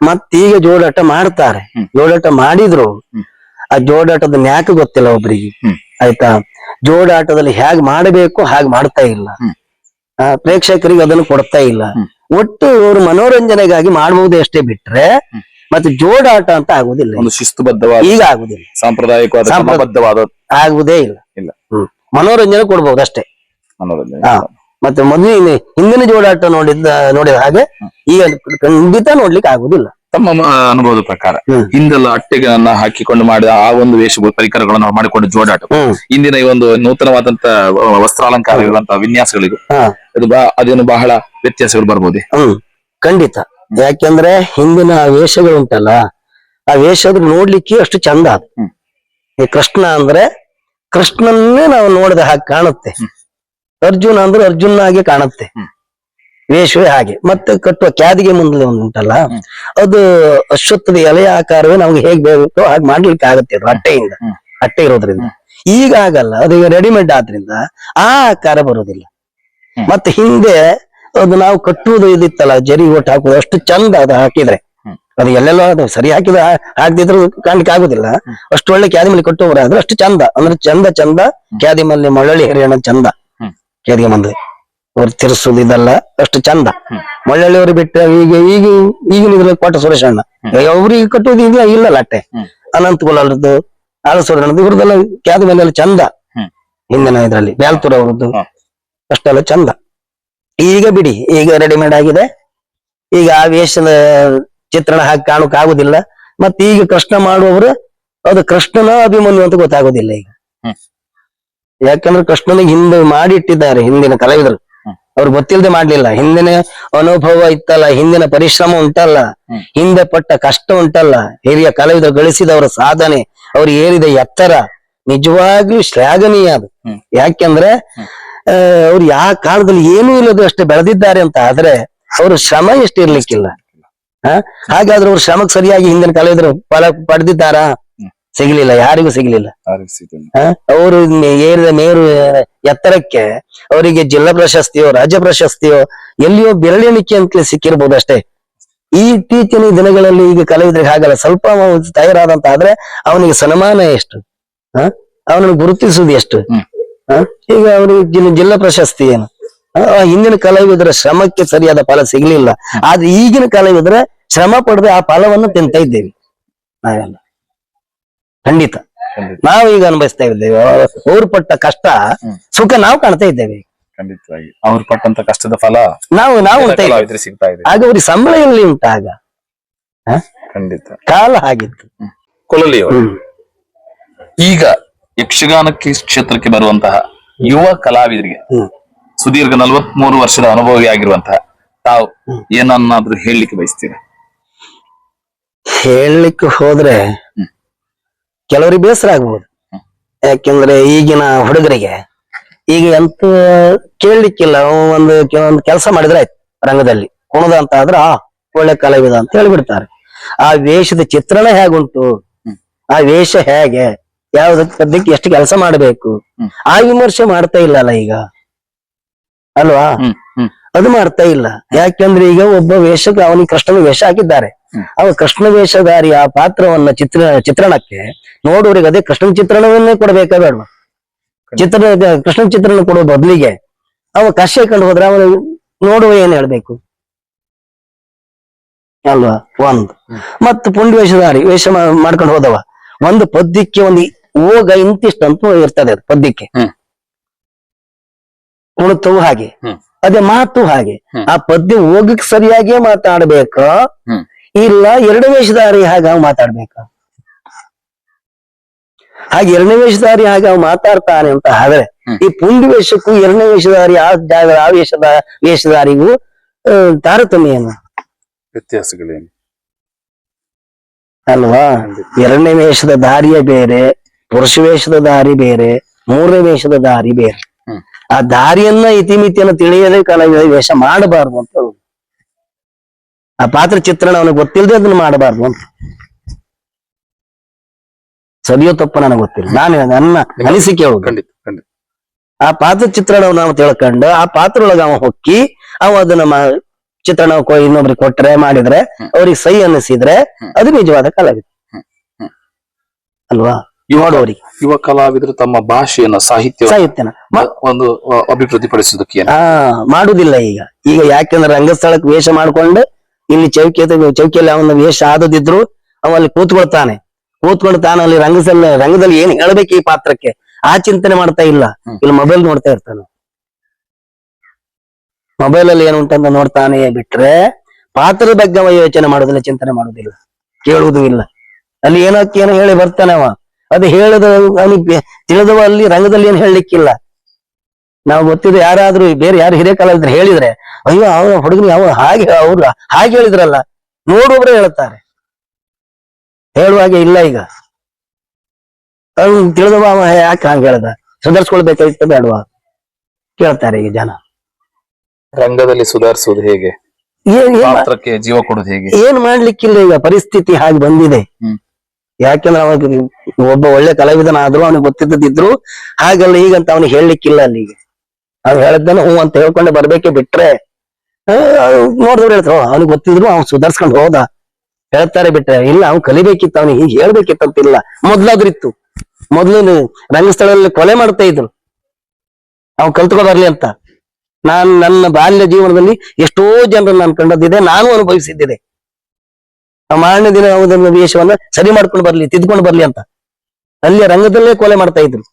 ಮತ್ತೀಗ ಜೋಡಾಟ ಮಾಡ್ತಾರೆ. ಜೋಡಾಟ ಮಾಡಿದ್ರು. ಆ ಜೋಡಾಟದ ನ್ಯಾಕ ಗೊತ್ತಿಲ್ಲ ಒಬ್ರಿಗೆ. ಆಯ್ತಾ? ಜೋಡಾಟದಲ್ಲಿ ಹೇಗ್ ಮಾಡಬೇಕು ಹಾಗೆ ಮಾಡ್ತಾ ಇಲ್ಲ. ಪ್ರೇಕ್ಷಕರಿಗೆ ಅದನ್ನು ಕೊಡ್ತಾ ಇಲ್ಲ. ಒಟ್ಟು ಇವರು ಮನೋರಂಜನೆಗಾಗಿ ಮಾಡಬಹುದು ಅಷ್ಟೇ ಬಿಟ್ರೆ. ಮತ್ತೆ ಜೋಡಾಟ ಅಂತ ಆಗುದಿಲ್ಲ. ಒಂದು ಶಿಸ್ತುಬದ್ಧವಾದ ಈಗ ಆಗುದಿಲ್ಲ. ಸಾಂಪ್ರದಾಯಿಕವಾದ ಸಾಂಪ್ರದಾಯ- ಕ್ರಮಬದ್ಧವಾದ ಆಗುದೇ ಇಲ್ಲ. ಇಲ್ಲ. ಹ್ಮ್. ಮನೋರಂಜನೆ ಕೊಡ್ಬಹುದು ಅಷ್ಟೇ. ಮನೋರಂಜನೆ. ಹಾ. ಮತ್ತೆ ಮೊದಲಿನ ಹಿಂದಿನ ಜೋಡಾಟ ನೋಡಿದ್ದ ನೋಡಿದ ಹಾಗೆ ಈಗ ಖಂಡಿತ ನೋಡ್ಲಿಕ್ಕೆ ಆಗುದಿಲ್ಲ. ತಮ್ಮ ಮ- ಅನುಭವದ ಪ್ರಕಾರ ಹ್ಮ್. ಹಿಂದೆಲ್ಲ ಅಟ್ಟೆಗಳನ್ನ ಹಾಕಿಕೊಂಡು ಮಾಡಿದ ಆ ಒಂದು ವೇಷ ಪರಿಕರಗಳನ್ನು ಮಾಡಿಕೊಂಡು ಜೋಡಾಟ ಹ್ಮ್. ಇಂದಿನ ಈ ಒಂದು ನೂತನವಾದಂತ ವಸ್ತ್ರಾಲಂಕಾರ ಇರುವಂತಹ ವಿನ್ಯಾಸಗಳಿಗೂ ಹಾ. ಅದು ಬಾ ಅದೇನು ಬಹಳ ವ್ಯತ್ಯಾಸಗಳು ಬರ್ಬೋದೇ. ಹ್ಮ್. ಖಂಡಿತ. ಯಾಕೆಂದ್ರೆ ಹಿಂದಿನ ವೇಷಗಳು ಉಂಟಲ್ಲ ಆ ವೇಷದ ನೋಡ್ಲಿಕ್ಕೆ ಅಷ್ಟು ಚಂದ ಅದು. ಈ ಕೃಷ್ಣ ಅಂದ್ರೆ ಕೃಷ್ಣನ್ನೇ ನಾವು ನೋಡಿದ ಹಾಗೆ ಕಾಣುತ್ತೆ. ಅರ್ಜುನ ಅಂದ್ರೆ ಅರ್ಜುನ ಹಾಗೆ ಕಾಣುತ್ತೆ. ವೇಷವೇ ಹಾಗೆ. ಮತ್ತೆ ಕಟ್ಟುವ ಕ್ಯಾದಿಗೆ ಮುಂದೆ ಒಂದು ಉಂಟಲ್ಲ ಅದು ಅಶ್ವತ್ಥದ ಎಲೆಯ ಆಕಾರವೇ ನಮ್ಗೆ ಹೇಗ್ ಬೇಕೋ ಹಾಗೆ ಮಾಡ್ಲಿಕ್ಕೆ ಆಗುತ್ತೆ ಅದು ಅಟ್ಟೆಯಿಂದ. ಅಟ್ಟೆ ಇರೋದ್ರಿಂದ. ಈಗ ಆಗಲ್ಲ ಅದು ಈಗ ರೆಡಿಮೇಡ್ ಆದ್ರಿಂದ ಆ ಆಕಾರ ಬರೋದಿಲ್ಲ. ಮತ್ತೆ ಹಿಂದೆ ಅದು ನಾವು ಕಟ್ಟುವುದು ಇದಿತ್ತಲ್ಲ ಜರಿ ಒಟ್ಟು ಹಾಕುವುದು ಅಷ್ಟು ಚಂದ ಅದು ಹಾಕಿದ್ರೆ. ಅದು ಎಲ್ಲೆಲ್ಲೋ ಅದು ಸರಿ ಹಾಕಿದ ಹಾಕ್ದಿದ್ರು ಕಾಣ್ಲಿಕ್ಕೆ ಆಗುದಿಲ್ಲ. ಅಷ್ಟು ಒಳ್ಳೆ ಕ್ಯಾದಿಮಲ್ಲಿ ಕಟ್ಟುವರಾದ್ರೆ ಅಷ್ಟು ಚಂದ ಅಂದ್ರೆ ಚಂದ ಚಂದ ಕ್ಯಾದಿಮಲ್ಲಿ ಮಳಳಿ ಹರಿಯಣ ಚಂದ. ಕ್ಯಾದಿಗೆ ಮಂದು. ಅವ್ರು ತಿರ್ಸುದು ಇದೆಲ್ಲ ಅಷ್ಟು ಚಂದ. ಮೊಳ್ಳಳ್ಳಿ ಮಳ್ಳಳ್ಳಿಯವರು ಬಿಟ್ಟ ಈಗ ಈಗ ಈಗಿನ ಇದ್ರ ಕೋಟ ಸುರೇಶ್ ಅಣ್ಣ ಅವ್ರಿಗೆ ಕಟ್ಟುವುದು ಇಲ್ಲ ಇಲ್ಲಲ್ಲ ಅಟ್ಟೆ ಹ್ಮ್. ಅನಂತ ಕುಲಾಲದ್ದು ಆಳಸೂರಣ್ಣದ್ದು ಇವ್ರದೆಲ್ಲ ಕ್ಯಾದಿ ಮೇಲೆ ಚಂದ. ಹಿಂದಿನ ಇದ್ರಲ್ಲಿ ಬ್ಯಾಲ್ತೂರ್ ಅವ್ರದ್ದು. ಅಷ್ಟೆಲ್ಲ ಚಂದ. ಈಗ ಬಿಡಿ ಈಗ ರೆಡಿಮೇಡ್ ಆಗಿದೆ. ಈಗ ಆ ವೇಷದ ಚಿತ್ರಣ ಹಾಕಿ ಕಾಣಕ್ ಆಗುದಿಲ್ಲ. ಮತ್ತೆ ಈಗ ಕೃಷ್ಣ ಮಾಡುವವರು ಅದು ಕೃಷ್ಣನ ಅಭಿಮನ್ಯು ಅಂತ ಗೊತ್ತಾಗೋದಿಲ್ಲ ಈಗ. ಯಾಕಂದ್ರೆ ಕೃಷ್ಣನಿಗೆ ಹಿಂದೆ ಮಾಡಿಟ್ಟಿದ್ದಾರೆ ಹಿಂದಿನ ಕಲಾವಿದರು. ಅವ್ರು ಗೊತ್ತಿಲ್ಲದೆ ಮಾಡ್ಲಿಲ್ಲ. ಹಿಂದಿನ ಅನುಭವ ಇತ್ತಲ್ಲ ಹಿಂದಿನ ಪರಿಶ್ರಮ ಉಂಟಲ್ಲ. ಹಿಂದೆ ಪಟ್ಟ ಕಷ್ಟ ಉಂಟಲ್ಲ. ಹಿರಿಯ ಕಲಾವಿದರು ಗಳಿಸಿದವರ ಸಾಧನೆ ಅವ್ರು ಏರಿದ ಎತ್ತರ ನಿಜವಾಗ್ಲೂ ಶ್ಲಾಘನೀಯ ಅದು. ಯಾಕೆಂದ್ರೆ ಅವ್ರು ಯಾವ ಕಾಲದಲ್ಲಿ ಏನೂ ಇಲ್ಲದು ಅಷ್ಟೇ ಬೆಳೆದಿದ್ದಾರೆ ಅಂತ ಆದ್ರೆ ಅವ್ರ ಶ್ರಮ ಎಷ್ಟು ಇರ್ಲಿಕ್ಕಿಲ್ಲ ಹ? ಹಾಗಾದ್ರೆ ಅವ್ರ ಶ್ರಮಕ್ಕೆ ಸರಿಯಾಗಿ ಹಿಂದಿನ ಕಲಾವಿದರು ಫಲ ಪಡೆದಿದ್ದಾರಾ. ಸಿಗ್ಲಿಲ್ಲ ಯಾರಿಗೂ ಸಿಗ್ಲಿಲ್ಲ ಹ? ಅವರು ಏರಿದ ಮೇರು ಎತ್ತರಕ್ಕೆ ಅವರಿಗೆ ಜಿಲ್ಲಾ ಪ್ರಶಸ್ತಿಯೋ ರಾಜ್ಯ ಪ್ರಶಸ್ತಿಯೋ ಎಲ್ಲಿಯೋ ಬೆರಳೆಣಿಕೆ ಅಂತಲೇ ಸಿಕ್ಕಿರ್ಬೋದು ಅಷ್ಟೇ ಇತ್ತೀಚಿನ ದಿನಗಳಲ್ಲಿ ಈಗ ಕಲಾವಿದ್ರಿಗೆ ಹಾಗಲ್ಲ ಸ್ವಲ್ಪ ತಯಾರಾದಂತ ಆದ್ರೆ ಅವನಿಗೆ ಸನ್ಮಾನ ಎಷ್ಟು ಹ ಅವನನ್ನು ಗುರುತಿಸುವುದು ಎಷ್ಟು? ಈಗ ಅವ್ರಿಗೆ ಜಿಲ್ಲಾ ಪ್ರಶಸ್ತಿ ಏನು? ಹಿಂದಿನ ಕಲಾವಿದರ ಶ್ರಮಕ್ಕೆ ಸರಿಯಾದ ಫಲ ಸಿಗ್ಲಿಲ್ಲ. ಆದ್ರೆ ಈಗಿನ ಕಲಾವಿದರ ಶ್ರಮ ಪಡೆದು ಆ ಫಲವನ್ನು ತಿಂತ ಇದ್ದೇವೆ. ನಾವೆಲ್ಲ. ಖಂಡಿತ. ನಾವು ಈಗ ಅನುಭವಿಸ್ತಾ ಇದ್ದೇವೆ. ಅವ್ರು ಪಟ್ಟ ಕಷ್ಟ ಸುಖ ನಾವು ಕಾಣ್ತಾ ಇದ್ದೇವೆ. ಖಂಡಿತವಾಗಿ. ಅವ್ರು ಪಟ್ಟಂತ ಕಷ್ಟದ ಫಲ ನಾವು ನಾವು ಸಿಗ್ತಾ ಇದೆ. ಆಗ ಅವ್ರಿಗೆ ಸಂಬಳ ಎಲ್ಲಿ ಉಂಟಾಗ ಖಂಡಿತ. ಕಾಲ ಆಗಿತ್ತು ಕೊಳಲಿ ಈಗ ಯಕ್ಷಗಾನಕ್ಕೆ ಕ್ಷೇತ್ರಕ್ಕೆ ಬರುವಂತಹ ಯುವ ಕಲಾವಿದರಿಗೆ. ಸುದೀರ್ಘ ನಲವತ್ಮೂರು ವರ್ಷದ ಅನುಭವಿ ಆಗಿರುವಂತಹ ತಾವು ಏನನ್ನಾದ್ರೂ ಹೇಳಲಿಕ್ಕೆ ಬಯಸ್ತೀರಾ? ಹೇಳಲಿಕ್ಕೆ ಹೋದ್ರೆ ಕೆಲವರಿಗೆ ಬೇಸರ ಆಗ್ಬಹುದು ಯಾಕೆಂದ್ರೆ ಈಗಿನ ಹುಡುಗರಿಗೆ ಈಗ ಎಂತ ಕೇಳಲಿಕ್ಕಿಲ್ಲ. ಒಂದು ಒಂದು ಕೆಲಸ ಮಾಡಿದ್ರೆ ಆಯ್ತು ರಂಗದಲ್ಲಿ. ಕುಣದ ಅಂತ ಆದ್ರೆ ಆ ಒಳ್ಳೆ ಕಲಾವಿದ ಅಂತ ಹೇಳಿಬಿಡ್ತಾರೆ. ಆ ವೇಷದ ಚಿತ್ರಣ ಹೇಗುಂಟು? ಆ ವೇಷ ಹೇಗೆ? ಯಾವ್ದಕ್ಕೆ ಸದ್ಯಕ್ಕೆ ಎಷ್ಟು ಕೆಲಸ ಮಾಡಬೇಕು? ಆ ವಿಮರ್ಶೆ ಮಾಡ್ತಾ ಇಲ್ಲಲ್ಲ ಈಗ. ಅಲ್ವಾ? ಅದು ಮಾಡ್ತಾ ಇಲ್ಲ. ಯಾಕೆಂದ್ರೆ ಈಗ ಒಬ್ಬ ವೇಷಕ್ಕೆ ಅವನಿಗೆ ಕೃಷ್ಣನ ವೇಷ ಹಾಕಿದ್ದಾರೆ. ಅವ ಕೃಷ್ಣ ವೇಷಧಾರಿ ಆ ಪಾತ್ರವನ್ನ ಚಿತ್ರ ಚಿತ್ರಣಕ್ಕೆ ನೋಡುವವರಿಗೆ ಅದೇ ಕೃಷ್ಣನ ಚಿತ್ರಣವನ್ನೇ ಕೊಡ್ಬೇಕಾ ಬೇಡ ಚಿತ್ರ ಕೃಷ್ಣನ ಚಿತ್ರಣ ಕೊಡುವ ಬದಲಿಗೆ ಅವ ಕಷ್ಟ ಕಂಡು ಹೋದ್ರೆ ಅವನು ನೋಡುವ ಏನ್ ಹೇಳ್ಬೇಕು? ಅಲ್ವಾ? ಒಂದು. ಮತ್ತು ಪುಂಡಿ ವೇಷಧಾರಿ ವೇಷ ಮಾಡ್ಕೊಂಡು ಹೋದವ. ಒಂದು ಪದ್ಯಕ್ಕೆ ಒಂದು ಹೋಗ ಇಂತಿಷ್ಟು ಅಂತ ಇರ್ತದೆ ಅದು ಪದ್ಯಕ್ಕೆ. ಹ್ಮ್. ಕುಣಿತವು ಹಾಗೆ. ಅದೇ ಮಾತು ಹಾಗೆ. ಆ ಪದ್ಯ ಹೋಗಕ್ ಸರಿಯಾಗಿಯೇ ಮಾತಾಡ್ಬೇಕ? ಇಲ್ಲ ಎರಡು ವೇಷಧಾರಿ ಹಾಗೆ ಅವ್ ಮಾತಾಡ್ಬೇಕ? ಹಾಗೆ ಎರಡನೇ ವೇಷಧಾರಿ ಹಾಗೆ ಅವ್ ಮಾತಾಡ್ತಾನೆ ಅಂತ ಆದ್ರೆ ಈ ಪುಂಡಿ ವೇಷಕ್ಕೂ ಎರಡನೇ ವೇಷಧಾರಿ ಆ ಜಾಗ ಆ ವೇಷದ ವೇಷಧಾರಿಗೂ ತಾರತಮ್ಯನ? ತಾರತಮ್ಯ ಏನು ವ್ಯತ್ಯಾಸಗಳೇನು? ಅಲ್ವಾ? ಎರಡನೇ ವೇಷದ ದಾರಿಯೇ ಬೇರೆ. ಪುರುಷ ವೇಷದ ದಾರಿ ಬೇರೆ ಮೂರನೇ ವೇಷದ ದಾರಿ ಬೇರೆ. ಆ ದಾರಿಯನ್ನ ಇತಿಮಿತಿಯನ್ನು ತಿಳಿಯದೆ ಕಲಾವಿದ ವೇಷ ಮಾಡಬಾರ್ದು ಅಂತ ಹೇಳುದು. ಆ ಪಾತ್ರ ಚಿತ್ರಣ ಅವನಿಗೆ ಗೊತ್ತಿಲ್ಲದೆ ಅದನ್ನ ಮಾಡಬಾರ್ದು ಅಂತ. ಸರಿಯೋ ತಪ್ಪು ನನಗೆ ಗೊತ್ತಿಲ್ಲ. ನಾನು ನನ್ನ ಅನಿಸಿಕೆ ಹೇಳುದು. ಆ ಪಾತ್ರ ಚಿತ್ರಣವನ್ನು ನಾವು ತಿಳ್ಕೊಂಡು ಆ ಪಾತ್ರ ಒಳಗ ಅವ ಹೊಕ್ಕಿ ಅವ ಅದನ್ನ ಚಿತ್ರಣ ಕೊ- ಇನ್ನೊಬ್ರಿಗೆ ಕೊಟ್ರೆ ಮಾಡಿದ್ರೆ ಅವ್ರಿಗೆ ಸೈ ಅನ್ನಿಸಿದ್ರೆ ಅದು ನಿಜವಾದ ಕಲಾವಿದ. ಅಲ್ವಾ? ನೋಡುವವರಿಗೆ ಯುವ ಕಲಾವಿದರು ತಮ್ಮ ಭಾಷೆಯನ್ನ ಸಾಹಿತ್ಯ ಸಾಹಿತ್ಯನ. ಒಂದು ಅಭಿವೃದ್ಧಿ ಅಭಿವೃದ್ಧಿಪಡಿಸೋದಕ್ಕೆ ಮಾಡುದಿಲ್ಲ ಈಗ. ಈಗ ಯಾಕೆಂದ್ರೆ ರಂಗಸ್ಥಳಕ್ಕೆ ವೇಷ ಮಾಡ್ಕೊಂಡು ಇಲ್ಲಿ ಚೌಕಿ ಚೌಕಿಯಲ್ಲಿ ಅವನ ವೇಷ ಆದದಿದ್ರು ಅವ ಅಲ್ಲಿ ಕೂತ್ಕೊಳ್ತಾನೆ. ಕೂತ್ಕೊಂಡು ತಾನು ಅಲ್ಲಿ ರಂಗದಲ್ಲಿ ರಂಗದಲ್ಲಿ ಏನ್ ಹೇಳ್ಬೇಕು ಈ ಪಾತ್ರಕ್ಕೆ? ಆ ಚಿಂತನೆ ಮಾಡ್ತಾ ಇಲ್ಲ. ಇಲ್ಲಿ ಮೊಬೈಲ್ ನೋಡ್ತಾ ಇರ್ತಾನೆ. ಮೊಬೈಲ್ ಅಲ್ಲಿ ಏನು ಉಂಟಂತ ನೋಡ್ತಾನೆ ಬಿಟ್ರೆ ಪಾತ್ರದ ಬಗ್ಗೆ ಅವ ಯೋಚನೆ ಮಾಡೋದಿಲ್ಲ ಚಿಂತನೆ ಮಾಡೋದಿಲ್ಲ. ಕೇಳುವುದೂ ಇಲ್ಲ. ಅಲ್ಲಿ ಏನೋ ಏನೋ ಹೇಳಿ ಬರ್ತಾನೆ ಅವ. ಅದು ಹೇಳದ ಅವನಿಗೆ ತಿಳಿದವ ಅಲ್ಲಿ ರಂಗದಲ್ಲಿ ಏನು ಹೇಳಲಿಕ್ಕಿಲ್ಲ. ನಾವು ಗೊತ್ತಿದ್ದು ಯಾರಾದ್ರೂ ಬೇರೆ ಯಾರು ಹಿರಿಯ ಕಲಾವಿದ್ರು ಹೇಳಿದ್ರೆ ಅಯ್ಯೋ ಅವ್ರ ಹುಡುಗನ ಯಾವ ಹಾಗೆ ಅವ್ರು ಹಾಗೆ ಹೇಳಿದ್ರಲ್ಲ ನೋಡುವವರೇ ಹೇಳ್ತಾರೆ. ಹೇಳುವಾಗೆ ಇಲ್ಲ ಈಗ. ಅವ್ನು ತಿಳಿದವ ಅವ ಯಾಕೆ ಹಂಗ ಹೇಳ್ದ? ಸುಧಾರಿಸ್ಕೊಳ್ಬೇಕಾಗಿತ್ತು ಬೇಡವಾ ಕೇಳ್ತಾರೆ ಈಗ ಜನ. ರಂಗದಲ್ಲಿ ಸುಧಾರಿಸೋದು ಹೇಗೆ? ಏನ್ ಜೀವ ಕೊಡೋದು ಹೇಗೆ? ಏನ್ ಮಾಡ್ಲಿಕ್ಕಿಲ್ಲ ಈಗ ಪರಿಸ್ಥಿತಿ ಹಾಗೆ ಬಂದಿದೆ. ಯಾಕೆಂದ್ರೆ ಅವಾಗ ಒಬ್ಬ ಒಳ್ಳೆ ಕಲಾವಿದನಾದ್ರು ಅವನಿಗೆ ಗೊತ್ತಿದ್ದಿದ್ರು ಹಾಗಲ್ಲ, ಈಗಂತ ಅವನಿಗೆ ಹೇಳಲಿಕ್ಕಿಲ್ಲ ಅಲ್ಲಿಗೆ. ಅವ್ನು ಹೇಳಿದ್ದಾನೆ ಹ್ಞೂ ಅಂತ ಹೇಳ್ಕೊಂಡು ಬರ್ಬೇಕೆ ಬಿಟ್ರೆ ನೋಡಿದವ್ರು ಹೇಳ್ತಾರೆ ಅವ್ನಿಗೆ ಗೊತ್ತಿದ್ರು ಅವ್ನು ಸುಧಾರ್ಸ್ಕೊಂಡು ಹೋದ. ಹೇಳ್ತಾರೆ ಬಿಟ್ರೆ, ಇಲ್ಲ, ಅವ್ನು ಕಲಿಬೇಕಿತ್ತು, ಅವ್ನಿಗೆ ಹೀಗೆ ಹೇಳ್ಬೇಕಿತ್ತಂತಿಲ್ಲ. ಮೊದ್ಲಾದ್ರಿತ್ತು. ಮೊದ್ಲು ರಂಗಸ್ಥಳದಲ್ಲಿ ಕೊಲೆ ಮಾಡ್ತಾ ಇದ್ರು. ಅವ್ನು ಕಲ್ತ್ಕೊ ಬರ್ಲಿ ಅಂತ. ನಾನ್ ನನ್ನ ಬಾಲ್ಯ ಜೀವನದಲ್ಲಿ ಎಷ್ಟೋ ಜನರನ್ನ ನಾನು ಕಂಡದ್ದಿದೆ, ನಾನು ಅನುಭವಿಸಿದ್ದಿದೆ. ಮಾರನೇ ದಿನ ಯಾವುದನ್ನ ವೇಷವನ್ನ ಸರಿ ಮಾಡ್ಕೊಂಡು ಬರ್ಲಿ, ತಿದ್ಕೊಂಡು ಬರ್ಲಿ ಅಂತ. ಅಲ್ಲಿ ರಂಗದಲ್ಲೇ ಕೊಲೆ ಮಾಡ್ತಾ ಇದ್ರು.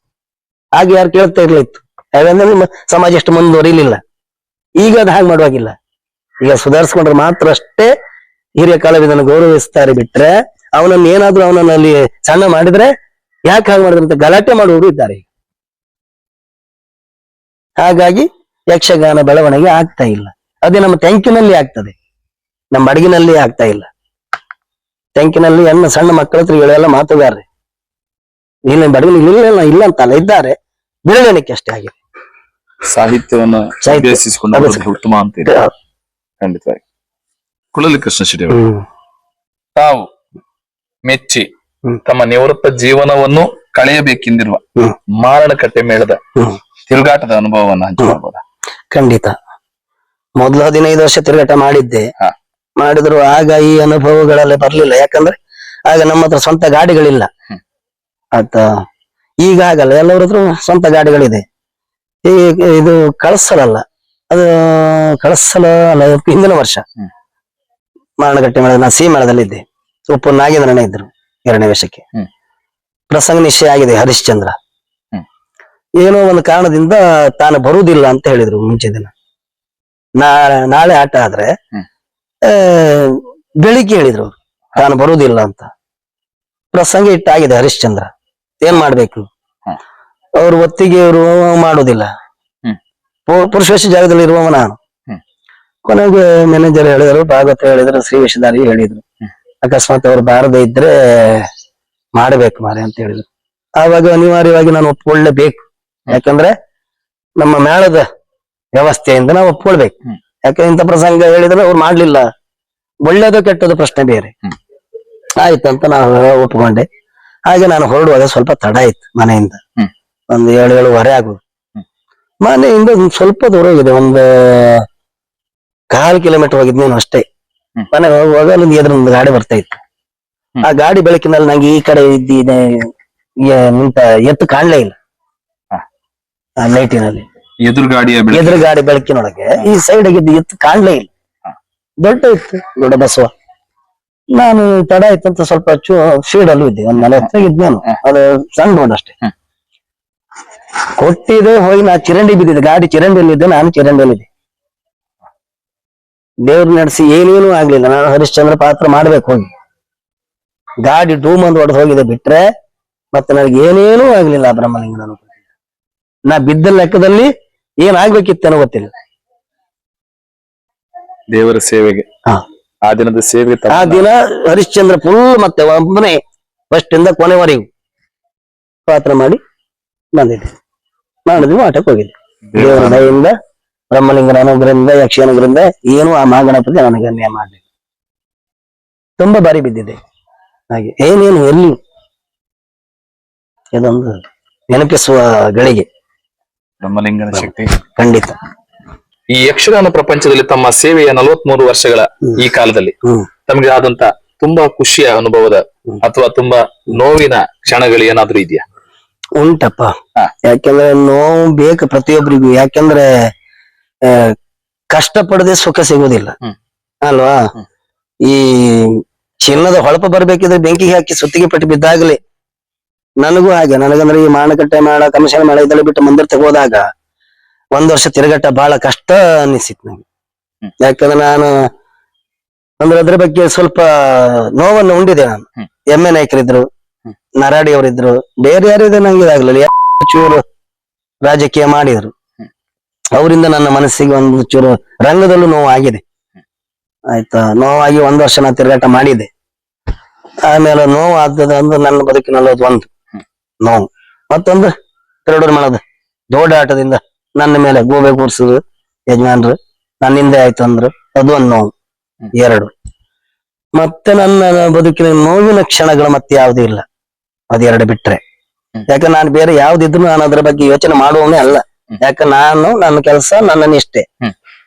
ಹಾಗೆ ಯಾರು ಕೇಳ್ತಾ ಇರ್ಲಿತ್ತು, ಯಾಕಂದ್ರೆ ಸಮಾಜ ಎಷ್ಟು ಮುಂದುವರಿಲಿಲ್ಲ. ಈಗ ಅದು ಹಾಗೆ ಮಾಡುವಾಗಿಲ್ಲ. ಈಗ ಸುಧಾರಿಸ್ಕೊಂಡ್ರೆ ಮಾತ್ರ ಅಷ್ಟೇ ಹಿರಿಯ ಕಲಾವಿದನ ಗೌರವಿಸ್ತಾರೆ ಬಿಟ್ರೆ, ಅವನನ್ನ ಏನಾದ್ರೂ ಅವನನ್ನ ಅಲ್ಲಿ ಸಣ್ಣ ಮಾಡಿದ್ರೆ ಯಾಕೆ ಹಾಗೆ ಅಂತ ಗಲಾಟೆ ಮಾಡುವವರು ಇದ್ದಾರೆ. ಹಾಗಾಗಿ ಯಕ್ಷಗಾನ ಬೆಳವಣಿಗೆ ಆಗ್ತಾ ಇಲ್ಲ. ಅದೇ ನಮ್ಮ ತೆಂಕಿನಲ್ಲಿ ಆಗ್ತದೆ. ನಮ್ಮ ಅಡಗಿನಲ್ಲಿ ಆಗ್ತಾ ಇಲ್ಲ. ತೆಂಕಿನಲ್ಲಿ ಹೆಣ್ಣು ಸಣ್ಣ ಮಕ್ಕಳ ಹತ್ರ ಹೇಳೆಲ್ಲ ಮಾತುಗಾರ್ರಿ. ಇಲ್ಲ ಬಡಗಿನ ಇಲ್ಲ ಇಲ್ಲ ಅಂತಲ್ಲ ಇದ್ದಾರೆ. ಬೆಳವಣಿಗೆ ಅಷ್ಟೇ ಆಗಿದೆ ಸಾಹಿತ್ಯವನ್ನ ಉತ್ತಮ ಅಂತ ಖಂಡಿತವಾಗಿ. ಕುಳಲಿ ಕೃಷ್ಣ ಶೆಟ್ಟಿ ಅವರು. ತಾವು ಮೆಚ್ಚಿ ತಮ್ಮ ನಿವೃತ್ತ ಜೀವನವನ್ನು ಕಳೆಯಬೇಕೆಂದಿರುವ ಮಾರಣ ಮಾರಣಕಟ್ಟೆ ಮೇಳದ. ತಿರುಗಾಟದ ಅನುಭವವನ್ನು ಹಂಚಿಕೊಳ್ಬೋದ ಖಂಡಿತ. ಮೊದಲು ಹದಿನೈದು ವರ್ಷ ತಿರುಗಾಟ ಮಾಡಿದ್ದೆ. ಮಾಡಿದ್ರು ಆಗ ಈ ಅನುಭವಗಳೆಲ್ಲ ಬರ್ಲಿಲ್ಲ. ಯಾಕಂದ್ರೆ ಆಗ ನಮ್ಮ ಹತ್ರ ಸ್ವಂತ ಗಾಡಿಗಳಿಲ್ಲ. ಆತ ಈಗ ಆಗಲ್ಲ. ಎಲ್ಲರ ಹತ್ರ ಸ್ವಂತ ಗಾಡಿಗಳಿದೆ. ಈ ಇದು ಕಳಸಲಲ್ಲ. ಅದು ಕಳಸಲ ಅಲ್ಲ ಹಿಂದಿನ ವರ್ಷ. ಮಾರಣಗಟ್ಟೆ ಮೇಳ ನಾ ಸಿ ಮೇಳದಲ್ಲಿದ್ದೆ ಉಪ್ಪು ನಾಗೇಂದ್ರನ ಇದ್ರು ಎರಡನೇ ವರ್ಷಕ್ಕೆ. ಪ್ರಸಂಗ ನಿಶ್ಚಯ ಆಗಿದೆ ಹರಿಶ್ಚಂದ್ರ. ಏನೋ ಒಂದು ಕಾರಣದಿಂದ ತಾನು ಬರುವುದಿಲ್ಲ ಅಂತ ಹೇಳಿದ್ರು ಮುಂಚೆ ದಿನ. ನಾಳೆ ನಾಳೆ ಆಟ ಆದ್ರೆ ಬೆಳಿಗ್ಗೆ ಹೇಳಿದ್ರು ಅವ್ರು, ತಾನು ಬರುವುದಿಲ್ಲ ಅಂತ. ಪ್ರಸಂಗ ಇಟ್ಟಾಗಿದೆ ಹರಿಶ್ಚಂದ್ರ. ಏನ್ ಮಾಡ್ಬೇಕು? ಅವ್ರ ಒತ್ತಿಗೆ ಇವರು ಮಾಡುದಿಲ್ಲ ಹ್ಮ್. ಪು- ಪುರುಷವೇಷ ಜಾಗದಲ್ಲಿ ಇರುವವ ನಾನು. ಕೊನೆಗೆ ಮ್ಯಾನೇಜರ್ ಹೇಳಿದ್ರು ಭಾಗವತ ಹೇಳಿದ್ರು ಶ್ರೀ ವೇಷಧಾರಿ ಹೇಳಿದ್ರು. ಅಕಸ್ಮಾತ್ ಅವ್ರು ಬಾರದೆ ಇದ್ರೆ ಮಾಡ್ಬೇಕು ಮಾರೆ ಅಂತ ಹೇಳಿದ್ರು. ಆವಾಗ ಅನಿವಾರ್ಯವಾಗಿ ನಾನು ಒಪ್ಕೊಳ್ಳೇಬೇಕು. ಯಾಕಂದ್ರೆ ನಮ್ಮ ಮೇಳದ ವ್ಯವಸ್ಥೆಯಿಂದ ನಾವು ಒಪ್ಕೊಳ್ಬೇಕು. ಯಾಕೆ ಇಂಥ ಪ್ರಸಂಗ ಹೇಳಿದ್ರೆ ಅವ್ರು ಮಾಡ್ಲಿಲ್ಲ. ಒಳ್ಳೇದು ಕೆಟ್ಟದ್ದು ಪ್ರಶ್ನೆ ಬೇರೆ. ಆಯ್ತಂತ ನಾನು ಒಪ್ಕೊಂಡೆ. ಹಾಗೆ ನಾನು ಹೊರಡುವಾಗ ಸ್ವಲ್ಪ ತಡ ಆಯ್ತು ಮನೆಯಿಂದ. ಒಂದು ಏಳು ಏಳುವರೆ ಆಗುದು ಹ್ಮ್. ಮನೆಯಿಂದ ಸ್ವಲ್ಪ ದೂರ ಹೋಗಿದೆ. ಒಂದು ಕಾಲು ಕಿಲೋಮೀಟರ್ ಹೋಗಿದ್ನೇನು ಅಷ್ಟೇ. ಹ್ಮ್. ಮನೆ ಹೋಗುವಾಗ ಅಲ್ಲಿಂದ ಒಂದು ಗಾಡಿ ಬರ್ತಾ ಇತ್ತು. ಆ ಗಾಡಿ ಬೆಳಕಿನಲ್ಲಿ ನಂಗೆ ಈ ಕಡೆ ಇದ್ದಿದೆ. ನಿಂತ ಎತ್ತು ಕಾಣ್ಲೇ ಇಲ್ಲ. ಆ ಲೈಟಿನಲ್ಲಿ ಎದುರು ಗಾಡಿಯ ಬೆಳಕು ಎದುರು ಗಾಡಿ ಬೆಳಕಿನೊಳಗೆ ಈ ಸೈಡ್ ಆಗಿದ್ದು ಎತ್ತು ಕಾಣ್ಲೇ ಇಲ್ಲ. ದೊಡ್ಡ ಇತ್ತು ದೊಡ್ಡ ಬಸವ. ನಾನು ತಡ ಆಯ್ತಂತ ಸ್ವಲ್ಪ ಚೂ ಫೀಡ್ ಅಲ್ಲೂ ಇದ್ದೆ ಒಂದ್ ಹತ್ರ ಇದ್ನೇನು ನಾನು. ಅದು ಸಣ್ಣ ರೋಡ್ ಅಷ್ಟೇ. ಕೊಟ್ಟಿದೆ ಹೋಗಿ ನಾ ಚಿರಂಡಿ ಬಿದ್ದಿದ್ದೆ ಗಾಡಿ ಚಿರಂಡಿಯಲ್ಲಿ ಇದ್ದೆ ನಾನು ಚಿರಂಡಿಯಲ್ಲಿ ಇದ್ದೆ. ದೇವ್ರು ನಡೆಸಿ ಏನೇನೂ ಆಗ್ಲಿಲ್ಲ ನಾನು ಹರಿಶ್ಚಂದ್ರ ಪಾತ್ರ ಮಾಡ್ಬೇಕು ಹೋಗಿ. ಗಾಡಿ ಡೂಮ್ ಅಂತ ಹೊಡೆದು ಹೋಗಿದೆ ಬಿಟ್ರೆ ಮತ್ತೆ ನನಗೆ ಏನೇನೂ ಆಗ್ಲಿಲ್ಲ ಬ್ರಹ್ಮಲಿಂಗನ ನಾ ಬಿದ್ದ ಲೆಕ್ಕದಲ್ಲಿ ಏನಾಗ್ಬೇಕಿತ್ತೇನೋ ಗೊತ್ತಿಲ್ಲ. ದೇವರ ಸೇವೆಗೆ. ಹಾ. ಆ ದಿನದ ಸೇವೆ ಆ ದಿನ ಹರಿಶ್ಚಂದ್ರ ಫುಲ್ ಮತ್ತೆ ಒಬ್ಬನೇ ಫಸ್ಟ್ ಇಂದ ಕೊನೆವರೆಗೂ ಪಾತ್ರ ಮಾಡಿ ಬಂದಿದ್ದೆ. ಮಾಡಿದ್ವಿ ಆಟಕ್ಕೆ ಹೋಗಿದ್ದೆ. ದೇವರ ದಯಿಂದ ಬ್ರಹ್ಮಲಿಂಗನ ಅನುಗ್ರಹದಿಂದ ಯಕ್ಷಗಾನಗ್ರಹದಿಂದ ಏನು ಆ ಮಹಾಗಣಪತಿ ನನಗೆ ಅನ್ಯಾಯ ಮಾಡಲಿಲ್ಲ. ತುಂಬಾ ಬಾರಿ ಬಿದ್ದಿದೆ ಹಾಗೆ ಏನೇನು ಎಲ್ಲಿ ಇದೊಂದು ನೆನಪಿಸುವ ಗಳಿಗೆ. ಬ್ರಹ್ಮಲಿಂಗನ ಶಕ್ತಿ. ಖಂಡಿತ. ಈ ಯಕ್ಷಗಾನ ಪ್ರಪಂಚದಲ್ಲಿ ತಮ್ಮ ಸೇವೆಯ ನಲವತ್ಮೂರು ವರ್ಷಗಳ ಈ ಕಾಲದಲ್ಲಿ ತಮಗೆ ಆದಂತ ತುಂಬಾ ಖುಷಿಯ ಅನುಭವದ ಅಥವಾ ತುಂಬಾ ನೋವಿನ ಕ್ಷಣಗಳು ಏನಾದ್ರೂ ಇದೆಯಾ? ಉಂಟಪ್ಪ. ಯಾಕೆಂದ್ರೆ ನೋವು ಬೇಕು ಪ್ರತಿಯೊಬ್ಬರಿಗೂ. ಯಾಕೆಂದ್ರೆ ಕಷ್ಟ ಪಡದೆ ಸುಖ ಸಿಗೋದಿಲ್ಲ. ಅಲ್ವಾ? ಈ ಚಿನ್ನದ ಹೊಳಪ ಬರ್ಬೇಕಿದ್ರೆ ಬೆಂಕಿಗೆ ಹಾಕಿ ಸುತ್ತಿಗೆ ಪಟ್ಟು ಬಿದ್ದಾಗಲೇ ನನಗೂ ಹಾಗೆ. ನನಗಂದ್ರೆ ಈ ಮಾನಕಟ್ಟೆ ಮಾಡ ಕಮಿಷನ್ ಮಾಡ ಇದೆಲ್ಲ ಬಿಟ್ಟು ಮಂದಿರ ತಗೋದಾಗ ಒಂದ್ ವರ್ಷ ತಿರುಗಟ್ಟ ಬಹಳ ಕಷ್ಟ ಅನಿಸಿತ್ ನಂಗೆ. ಯಾಕಂದ್ರೆ ನಾನು ಅಂದ್ರೆ ಅದ್ರ ಬಗ್ಗೆ ಸ್ವಲ್ಪ ನೋವನ್ನು ಉಂಡಿದೆ ನಾನು. M A ನಾಯಕರಿದ್ರು. ನರಾಡಿ ಅವರಿದ್ರು ಬೇರೆ ಯಾರಿದ್ರು ನಂಗೆ ಇದಾಗ್ಲಿಲ್ಲ. ಚೂರು ರಾಜಕೀಯ ಮಾಡಿದ್ರು. ಅವರಿಂದ ನನ್ನ ಮನಸ್ಸಿಗೆ ಒಂದು ಚೂರು ರಂಗದಲ್ಲೂ ನೋವು ಆಗಿದೆ ಆಯ್ತಾ? ನೋವಾಗಿ ಒಂದ್ ವರ್ಷ ನಾ ತಿರುಗಾಟ ಮಾಡಿದೆ. ಆಮೇಲೆ ನೋವು ಆದದ ಅಂದ್ರೆ ನನ್ನ ಬದುಕಿನಲ್ಲಿ ಅದು ಒಂದು. ನೋವು. ಮತ್ತೊಂದು ಕರಡೂರು ಮಾಡೋದು ದೊಡ್ಡ ಆಟದಿಂದ ನನ್ನ ಮೇಲೆ ಗೋಬೆ ಕೂರ್ಸುದು ಯಜಮಾನ್ರು. ನನ್ನಿಂದ ಆಯ್ತು ಅಂದ್ರು. ಅದು ಒಂದು ನೋವು. ಎರಡು. ಮತ್ತೆ ನನ್ನ ಬದುಕಿನ ನೋವಿನ ಕ್ಷಣಗಳು ಮತ್ತೆ ಯಾವುದೂ ಇಲ್ಲ. ಅದೆರಡು ಬಿಟ್ರೆ. ಯಾಕಂದ್ರೆ ಯಾಕೆ ನಾನು ಬೇರೆ ಯಾವ್ದಿದ್ರು ನಾನು ಅದ್ರ ಬಗ್ಗೆ ಯೋಚನೆ ಮಾಡುವವನೇ ಅಲ್ಲ. ಯಾಕ ನಾನು ನನ್ನ ಕೆಲಸ ನನ್ನ ನಿಷ್ಠೆ.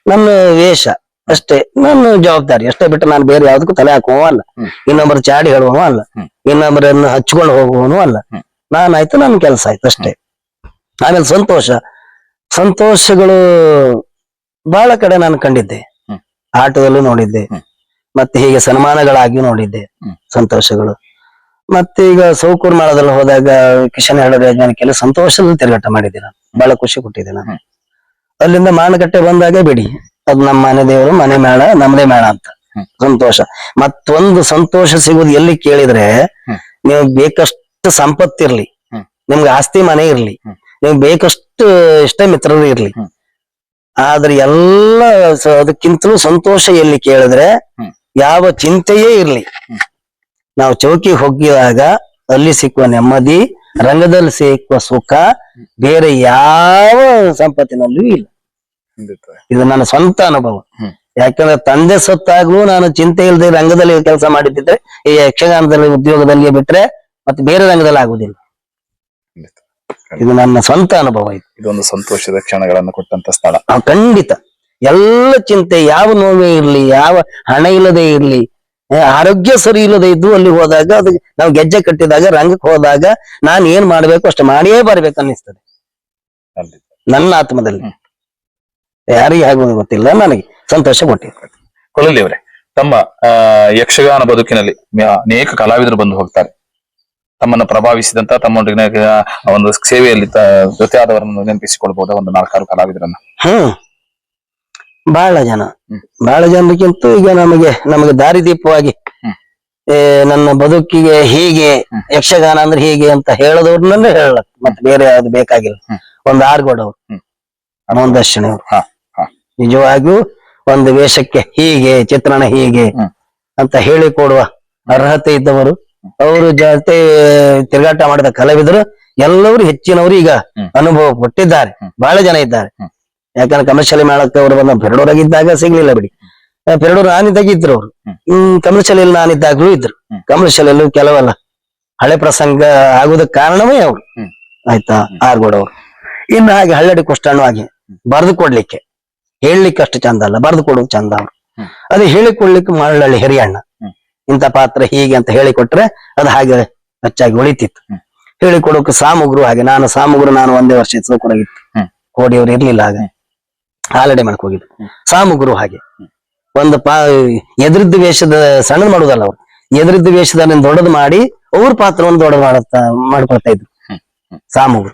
ನನ್ನ ವೇಷ ಅಷ್ಟೇ. ನನ್ನ ಜವಾಬ್ದಾರಿ ಅಷ್ಟೇ ಬಿಟ್ಟು ನಾನು ಬೇರೆ ಯಾವ್ದಕ್ಕೂ ತಲೆ ಹಾಕುವ ಅಲ್ಲ. ಇನ್ನೊಬ್ಬರು ಚಾಡಿ ಹೇಳುವ ಅಲ್ಲ. ಇನ್ನೊಬ್ಬರನ್ನು ಹಚ್ಕೊಂಡು ಹೋಗುವನು ಅಲ್ಲ. ಹ್ಮ್. ಆಯ್ತು ನನ್ನ ಕೆಲಸ ಆಯ್ತು ಅಷ್ಟೇ. ಆಮೇಲೆ ಸಂತೋಷ. ಸಂತೋಷಗಳು ಬಹಳ ಕಡೆ ನಾನು ಕಂಡಿದ್ದೆ. ಆಟದಲ್ಲೂ ನೋಡಿದ್ದೆ. ಮತ್ತೆ ಹೀಗೆ ಸನ್ಮಾನಗಳಾಗಿ ನೋಡಿದ್ದೆ ಸಂತೋಷಗಳು. ಮತ್ತೆ ಈಗ ಸೌಕೂರ್ ಮಾಳದಲ್ಲಿ ಹೋದಾಗ ಕಿಶನ್ ಹೇಳೋರು ಯಜ್ಞಾನಕ್ಕೆಲ್ಲ ಸಂತೋಷದಲ್ಲಿ ತಿರುಗಾಟ ಮಾಡಿದ್ದೆ ನಾನು. ಬಹಳ ಖುಷಿ ಕೊಟ್ಟಿದ್ದೆ ನಾನು. ಅಲ್ಲಿಂದ ಮಾನಕಟ್ಟೆ ಬಂದಾಗ ಬಿಡಿ. ಅದು ನಮ್ಮ ಮನೆ ದೇವರು ಮನೆ ಮೇಳ ನಮ್ದೇ ಮೇಳ ಅಂತ. ಸಂತೋಷ. ಮತ್ತೊಂದು ಸಂತೋಷ ಸಿಗುವುದು ಎಲ್ಲಿ ಕೇಳಿದ್ರೆ. ನೀವು ಬೇಕಷ್ಟು ಸಂಪತ್ತಿರ್ಲಿ. ನಿಮ್ಗೆ ಆಸ್ತಿ ಮನೆ ಇರ್ಲಿ. ನಿಮ್ಗೆ ಬೇಕಷ್ಟು ಇಷ್ಟ ಮಿತ್ರರು ಇರ್ಲಿ. ಆದ್ರೆ ಎಲ್ಲ ಅದಕ್ಕಿಂತಲೂ ಸಂತೋಷ ಎಲ್ಲಿ ಕೇಳಿದ್ರೆ ಯಾವ ಚಿಂತೆಯೇ ಇರ್ಲಿ. ನಾವು ಚೌಕಿ ಹೋಗಿದಾಗ ಅಲ್ಲಿ ಸಿಕ್ಕುವ ನೆಮ್ಮದಿ ರಂಗದಲ್ಲಿ ಸಿಕ್ಕುವ ಸುಖ ಬೇರೆ ಯಾವ ಸಂಪತ್ತಿನಲ್ಲೂ ಇಲ್ಲ. ಇದು ನನ್ನ ಸ್ವಂತ ಅನುಭವ. ಯಾಕಂದ್ರೆ ತಂದೆ ಸತ್ತಾಗ್ಲೂ ನಾನು ಚಿಂತೆ ಇಲ್ಲದೆ ರಂಗದಲ್ಲಿ ಕೆಲಸ ಮಾಡಿದ್ದಿದ್ರೆ ಈ ಯಕ್ಷಗಾನದಲ್ಲಿ ಉದ್ಯೋಗದಲ್ಲಿ ಬಿಟ್ರೆ ಮತ್ತೆ ಬೇರೆ ರಂಗದಲ್ಲಿ ಆಗುದಿಲ್ಲ ಇದು ನನ್ನ ಸ್ವಂತ ಅನುಭವ ಇದು. ಇದೊಂದು ಸಂತೋಷದ ಕ್ಷಣಗಳನ್ನು ಕೊಟ್ಟಂತ ಸ್ಥಳ. ಆ, ಖಂಡಿತ. ಎಲ್ಲ ಚಿಂತೆ ಯಾವ ನೋವೇ ಇರ್ಲಿ ಯಾವ ಹಣ ಇಲ್ಲದೆ ಇರ್ಲಿ ಆ, ಆರೋಗ್ಯ ಸರಿ ಇಲ್ಲದೆ ಇದ್ದು ಅಲ್ಲಿ ಹೋದಾಗ ಅದು ನಾವು ಗೆಜ್ಜೆ ಕಟ್ಟಿದಾಗ ರಂಗಕ್ಕೆ ಹೋದಾಗ ನಾನು ಏನ್ ಮಾಡ್ಬೇಕು ಅಷ್ಟು ಮಾಡಿಯೇ ಬರ್ಬೇಕು ಅನ್ನಿಸ್ತದೆ. ನನ್ನ ಆತ್ಮದಲ್ಲಿ. ಯಾರಿಗೆ ಆಗುವುದು ಗೊತ್ತಿಲ್ಲ ನನಗೆ ಸಂತೋಷ ಕೊಟ್ಟಿದೆ. ಕೊಳಲಿ ಅವರೇ. ತಮ್ಮ ಆ, ಯಕ್ಷಗಾನ ಬದುಕಿನಲ್ಲಿ ಮ್ಯಾ- ಅನೇಕ ಕಲಾವಿದರು ಬಂದು ಹೋಗ್ತಾರೆ. ತಮ್ಮನ್ನು ಪ್ರಭಾವಿಸಿದಂತ ತಮ್ಮೊಂದಿಗೆ ಒಂದು ಸೇವೆಯಲ್ಲಿ ಜೊತೆ ಜೊತೆಯಾದವರನ್ನು ನೆನಪಿಸಿಕೊಳ್ಬಹುದ? ಒಂದು ನಾಲ್ಕಾರು ಕಲಾವಿದರನ್ನ. ಹ್ಮ್ ಬಹಳ ಜನ. ಬಹಳ ಜನರಿಗಿಂತ ಈಗ ನಮಗೆ ನಮಗೆ ದಾರಿದೀಪವಾಗಿ ನನ್ನ ಬದುಕಿಗೆ ಹೀಗೆ ಯಕ್ಷಗಾನ ಅಂದ್ರೆ ಹೀಗೆ ಅಂತ ಹೇಳದವ್ರನ್ನೇ ಹೇಳ ಮತ್ತೆ ಬೇರೆ ಯಾವ್ದು ಬೇಕಾಗಿಲ್ಲ. ಒಂದು ಆರ್ಗೋಡವ್ರು. ಹಾ. ನಿಜವಾಗಿಯೂ ಒಂದು ವೇಷಕ್ಕೆ ಹೀಗೆ ಚಿತ್ರಣ ಹೀಗೆ. ಅಂತ ಹೇಳಿಕೊಡುವ ಅರ್ಹತೆ ಇದ್ದವರು ಅವರು ಜೊತೆ ತಿರುಗಾಟ ಮಾಡಿದ ಕಲಾವಿದರು ಎಲ್ಲರೂ ಹೆಚ್ಚಿನವರು ಈಗ ಅನುಭವ ಪಟ್ಟಿದ್ದಾರೆ. ಬಹಳ ಜನ ಇದ್ದಾರೆ. ಯಾಕಂದ್ರೆ ಕಮರ್ಷಿಯಲ್ ಮೇಳಕ್ಕೆ ಅವರು ಬಂದ ಪೆರಡೂರಾಗಿದ್ದಾಗ ಸಿಗ್ಲಿಲ್ಲ ಬಿಡಿ. ಪೆರಡೂರು ನಾನಿದ್ದಾಗ ಇದ್ರು. ಅವರು ಹ್ಮ್. ಕಮರ್ಷಿಯಲ್ ನಾನಿದ್ದಾಗ್ಲೂ ಇದ್ರು. ಕಮರ್ಷಿಯಲ್ ಕೆಲವಲ್ಲ. ಹಳೆ ಪ್ರಸಂಗ ಆಗುವುದಕ್ಕೆ ಕಾರಣವೇ ಅವರು. ಆಯ್ತಾ? ಆರ್ಗೋಡ್ ಅವರು. ಇನ್ನು ಹಾಗೆ ಹಳ್ಳಡಿ ಕುಷ್ಟಣ್ಣು ಹಾಗೆ ಬರೆದು ಕೊಡ್ಲಿಕ್ಕೆ. ಹೇಳಲಿಕ್ಕೆ ಅಷ್ಟು ಚಂದ ಅಲ್ಲ. ಬರೆದು ಕೊಡೋದು ಚಂದ ಅವರು. ಹೇಳಿ ಅದು ಹೇಳಿಕೊಡ್ಲಿಕ್ಕೆ ಮರಳಳ್ಳಿ ಹಿರಿಯಣ್ಣ. ಇಂಥ ಪಾತ್ರ ಹೀಗೆ ಅಂತ ಹೇಳಿಕೊಟ್ರೆ ಅದು ಹಾಗೆ ಹೆಚ್ಚಾಗಿ ಉಳಿತಿತ್ತು. ಹೇಳಿಕೊಡೋಕೆ ಸಾಮುಗ್ರು ಹಾಗೆ ನಾನು ಸಾಮುಗ್ರು ನಾನು ಒಂದೇ ವರ್ಷ ಕೊಡಗಿತ್ತು ಹ್ಮ್. ಕೋಡಿಯವರು ಇರ್ಲಿಲ್ಲ ಹಾಗೆ. ಹಾಲಡೆ ಮಾಡಕ್ ಹೋಗಿದ್ರು ಸಾಮುಗ್ರು ಹಾಗೆ. ಒಂದು ಪಾ ಎದುರಿದ್ದ ವೇಷದ ಸಣ್ಣದ್ ಮಾಡುದಲ್ಲ ಅವ್ರು. ಎದುರಿದ್ದ ವೇಷದ ದೊಡ್ಡದು ಮಾಡಿ ಅವ್ರ ಪಾತ್ರವನ್ನು ದೊಡ್ಡದು ಮಾಡುತ್ತಾ ಮಾಡ್ಕೊಳ್ತಾ ಇದ್ರು. ಸಾಮುಗ್ರು.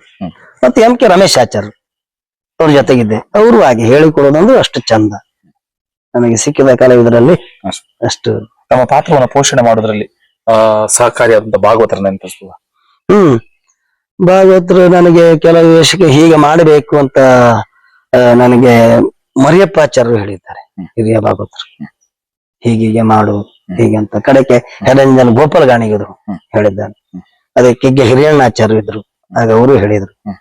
ಮತ್ತೆ ಎಂ ಕೆ ರಮೇಶ್ ಆಚಾರ್ಯ ಅವ್ರ ಜೊತೆಗಿದ್ದೆ. ಅವರು ಹಾಗೆ ಹೇಳಿಕೊಡೋದಂದ್ರೆ ಅಷ್ಟು ಚಂದ. ನನಗೆ ಸಿಕ್ಕಿದ ಕಲಾವಿದರಲ್ಲಿ ಅಷ್ಟು. ತಮ್ಮ ಪಾತ್ರವನ್ನು ಪೋಷಣೆ ಮಾಡೋದ್ರಲ್ಲಿ ಆ ಸಹಕಾರಿಯಾದಂತ ಭಾಗವತರ ನೆನಪಿಸ್ತದ ಹ್ಮ್. ಭಾಗವತರು ನನಗೆ ಕೆಲವು ವಿಷಯಕ್ಕೆ ಹೀಗೆ ಮಾಡಬೇಕು ಅಂತ ಆ, ನನಗೆ ಮರಿಯಪ್ಪಾಚಾರ್ಯರು ಹೇಳಿದ್ದಾರೆ. ಹಿರಿಯ ಭಾಗವತರು. ಹೀಗೀಗೆ ಮಾಡು ಹೀಗೆ ಅಂತ. ಕಡೆಗೆ ಹೆಡಂಜನ ಗೋಪಾಲ ಗಾಣಿಗಿದ್ರು ಹ್ಮ್. ಹೇಳಿದ್ದಾರೆ. ಅದಕ್ಕೆ ಹಿರಿಯಣ್ಣಾಚಾರ್ಯ ಇದ್ರು. ಆಗ ಅವರು ಹೇಳಿದ್ರು. ಹ್ಮ್.